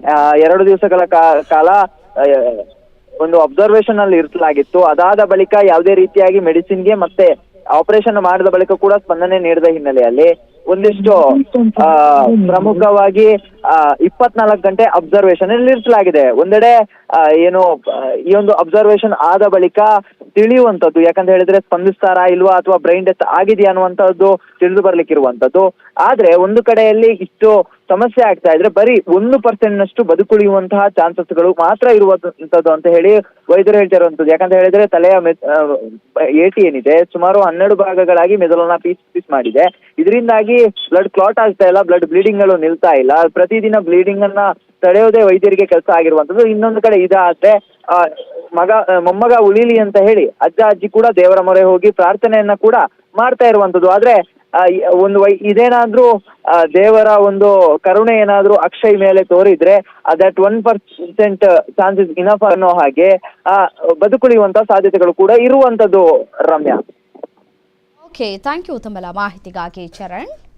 ಎರಡು ದಿವಸಗಳ ಕಾಲ ಒಂದು ಅಬ್ಸರ್ವೇಷನ್ ಅಲ್ಲಿ ಇರಿಸಲಾಗಿತ್ತು. ಅದಾದ ಬಳಿಕ ಯಾವುದೇ ರೀತಿಯಾಗಿ ಮೆಡಿಸಿನ್ಗೆ ಮತ್ತೆ ಆಪರೇಷನ್ ಮಾಡಿದ ಬಳಿಕ ಕೂಡ ಸ್ಪಂದನೆ ನೀಡಿದ ಹಿನ್ನೆಲೆಯಲ್ಲಿ ಒಂದಿಷ್ಟು ಪ್ರಮುಖವಾಗಿ ಇಪ್ಪತ್ನಾಲ್ಕು ಗಂಟೆ ಅಬ್ಸರ್ವೇಷನ್ ಇರಿಸಲಾಗಿದೆ. ಒಂದೆಡೆ ಏನು, ಈ ಒಂದು ಅಬ್ಸರ್ವೇಷನ್ ಆದ ಬಳಿಕ ತಿಳಿಯುವಂತದ್ದು, ಯಾಕಂತ ಹೇಳಿದ್ರೆ ಸ್ಪಂದಿಸ್ತಾರಾ ಇಲ್ವಾ ಅಥವಾ ಬ್ರೈನ್ ಡೆತ್ ಆಗಿದೆಯಾ ಅನ್ನುವಂಥದ್ದು ತಿಳಿದು ಬರ್ಲಿಕ್ಕಿರುವಂತದ್ದು. ಆದ್ರೆ ಒಂದು ಕಡೆಯಲ್ಲಿ ಇಷ್ಟು ಸಮಸ್ಯೆ ಆಗ್ತಾ ಇದ್ರೆ ಬರೀ ಒಂದು ಪರ್ಸೆಂಟ್ ನಷ್ಟು ಬದುಕುಳಿಯುವಂತಹ ಚಾನ್ಸಸ್ಗಳು ಮಾತ್ರ ಇರುವಂತದ್ದು ಅಂತ ಹೇಳಿ ವೈದ್ಯರು ಹೇಳ್ತಾ ಇರುವಂತದ್ದು ಯಾಕಂತ ಹೇಳಿದ್ರೆ ತಲೆಯ ಏಟಿ ಏನಿದೆ, ಸುಮಾರು ಹನ್ನೆರಡು ಭಾಗಗಳಾಗಿ ಮೆದುಳನ್ನ ಪೀಸ್ ಪೀಸ್ ಮಾಡಿದೆ. ಇದರಿಂದಾಗಿ ಬ್ಲಡ್ ಕ್ಲಾಟ್ ಆಗ್ತಾ ಇಲ್ಲ ಬ್ಲಡ್ ಬ್ಲೀಡಿಂಗ್ಗಳು ನಿಲ್ತಾ ಇಲ್ಲ. ಪ್ರತಿದಿನ ಬ್ಲೀಡಿಂಗ್ ಅನ್ನ ತಡೆಯೋದೇ ವೈದ್ಯರಿಗೆ ಕೆಲಸ ಆಗಿರುವಂತದ್ದು. ಇನ್ನೊಂದು ಕಡೆ ಇದಾದ್ರೆ ಮಗ ಮೊಮ್ಮಗ ಉಳಿಲಿ ಅಂತ ಹೇಳಿ ಅಜ್ಜ, ಅಜ್ಜಿ ಕೂಡ ದೇವರ ಮೊರೆ ಹೋಗಿ ಪ್ರಾರ್ಥನೆಯನ್ನ ಕೂಡ ಮಾಡ್ತಾ ಇರುವಂತದ್ದು. ಆದ್ರೆ ಒಂದು ಇದೇನಾದ್ರೂ ದೇವರ ಒಂದು ಕರುಣೆ ಏನಾದ್ರೂ ಅಕ್ಷಯ್ ಮೇಲೆ ತೋರಿದ್ರೆ that one percent chances enough ಅನ್ನೋ ಹಾಗೆ, ಆ, ಬದುಕುಳಿಯುವಂತ ಸಾಧ್ಯತೆಗಳು ಕೂಡ ಇರುವಂತದ್ದು ರಮ್ಯಾ. ಓಕೆ ಥ್ಯಾಂಕ್ ಯು ತಮ್ಮೆಲ್ಲ ಮಾಹಿತಿಗಾಗಿ ಚರಣ್.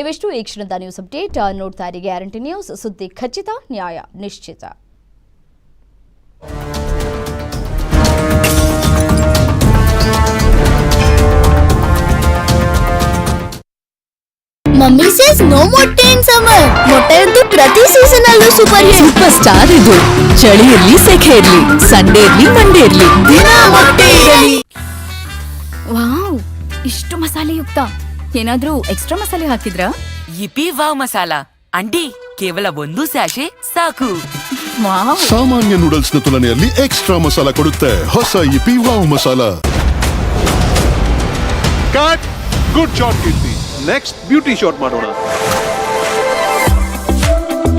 ಇವಿಷ್ಟು ಈ ಕ್ಷಣದ ನ್ಯೂಸ್ ಅಪ್ಡೇಟ್ ನೋಡ್ತಾ ಇರಿ ಗ್ಯಾರಂಟಿ ನ್ಯೂಸ್. ಸುದ್ದಿ ಖಚಿತ ನ್ಯಾಯ ನಿಶ್ಚಿತ. ಮಮ್ಮಿ ಸೇಸ್ ನೋ ಮೊಟ್ಟೆ ಇನ್ ಸಮರ್ ಮೊಟ್ಟೆಯದ್ದು ಪ್ರತಿ ಸೀಸನ್ ಅಲ್ಲೂ ಸೂಪರ್ ಹಿಟ್ ಸೂಪರ್ ಸ್ಟಾರ್ ಇದು. ಚಳಿಯಲ್ಲಿ ಸೆಖೆ ಇರ್ಲಿ ಸಂಡೇ ಇರ್ಲಿ ಮಂಡೇ ಇರ್ಲಿ. ದಿನ ಮೊಟ್ಟೆ ಇರಲಿ. ವಾವ್ ಇಷ್ಟು ಮಸಾಲೆಯುಕ್ತ. ಏನಾದ್ರೂ ಎಕ್ಸ್ಟ್ರಾ ಮಸಾಲೆ ಹಾಕಿದ್ರಾ? EP wow masala. ಅಂಡಿ ಕೇವಲ ಒಂದು ಸ್ಯಾಶೆ ಸಾಕು. ವಾವ್. ಸಾಮಾನ್ಯ ನೂಡಲ್ಸ್ನ ತುಲನೆಯಲ್ಲಿ ಎಕ್ಸ್ಟ್ರಾ ಮಸಾಲ ಕೊಡುತ್ತೆ. ಹೊಸ EP wow masala. Cut good shot Keerthi. Next beauty shot ಮಾಡೋಣ.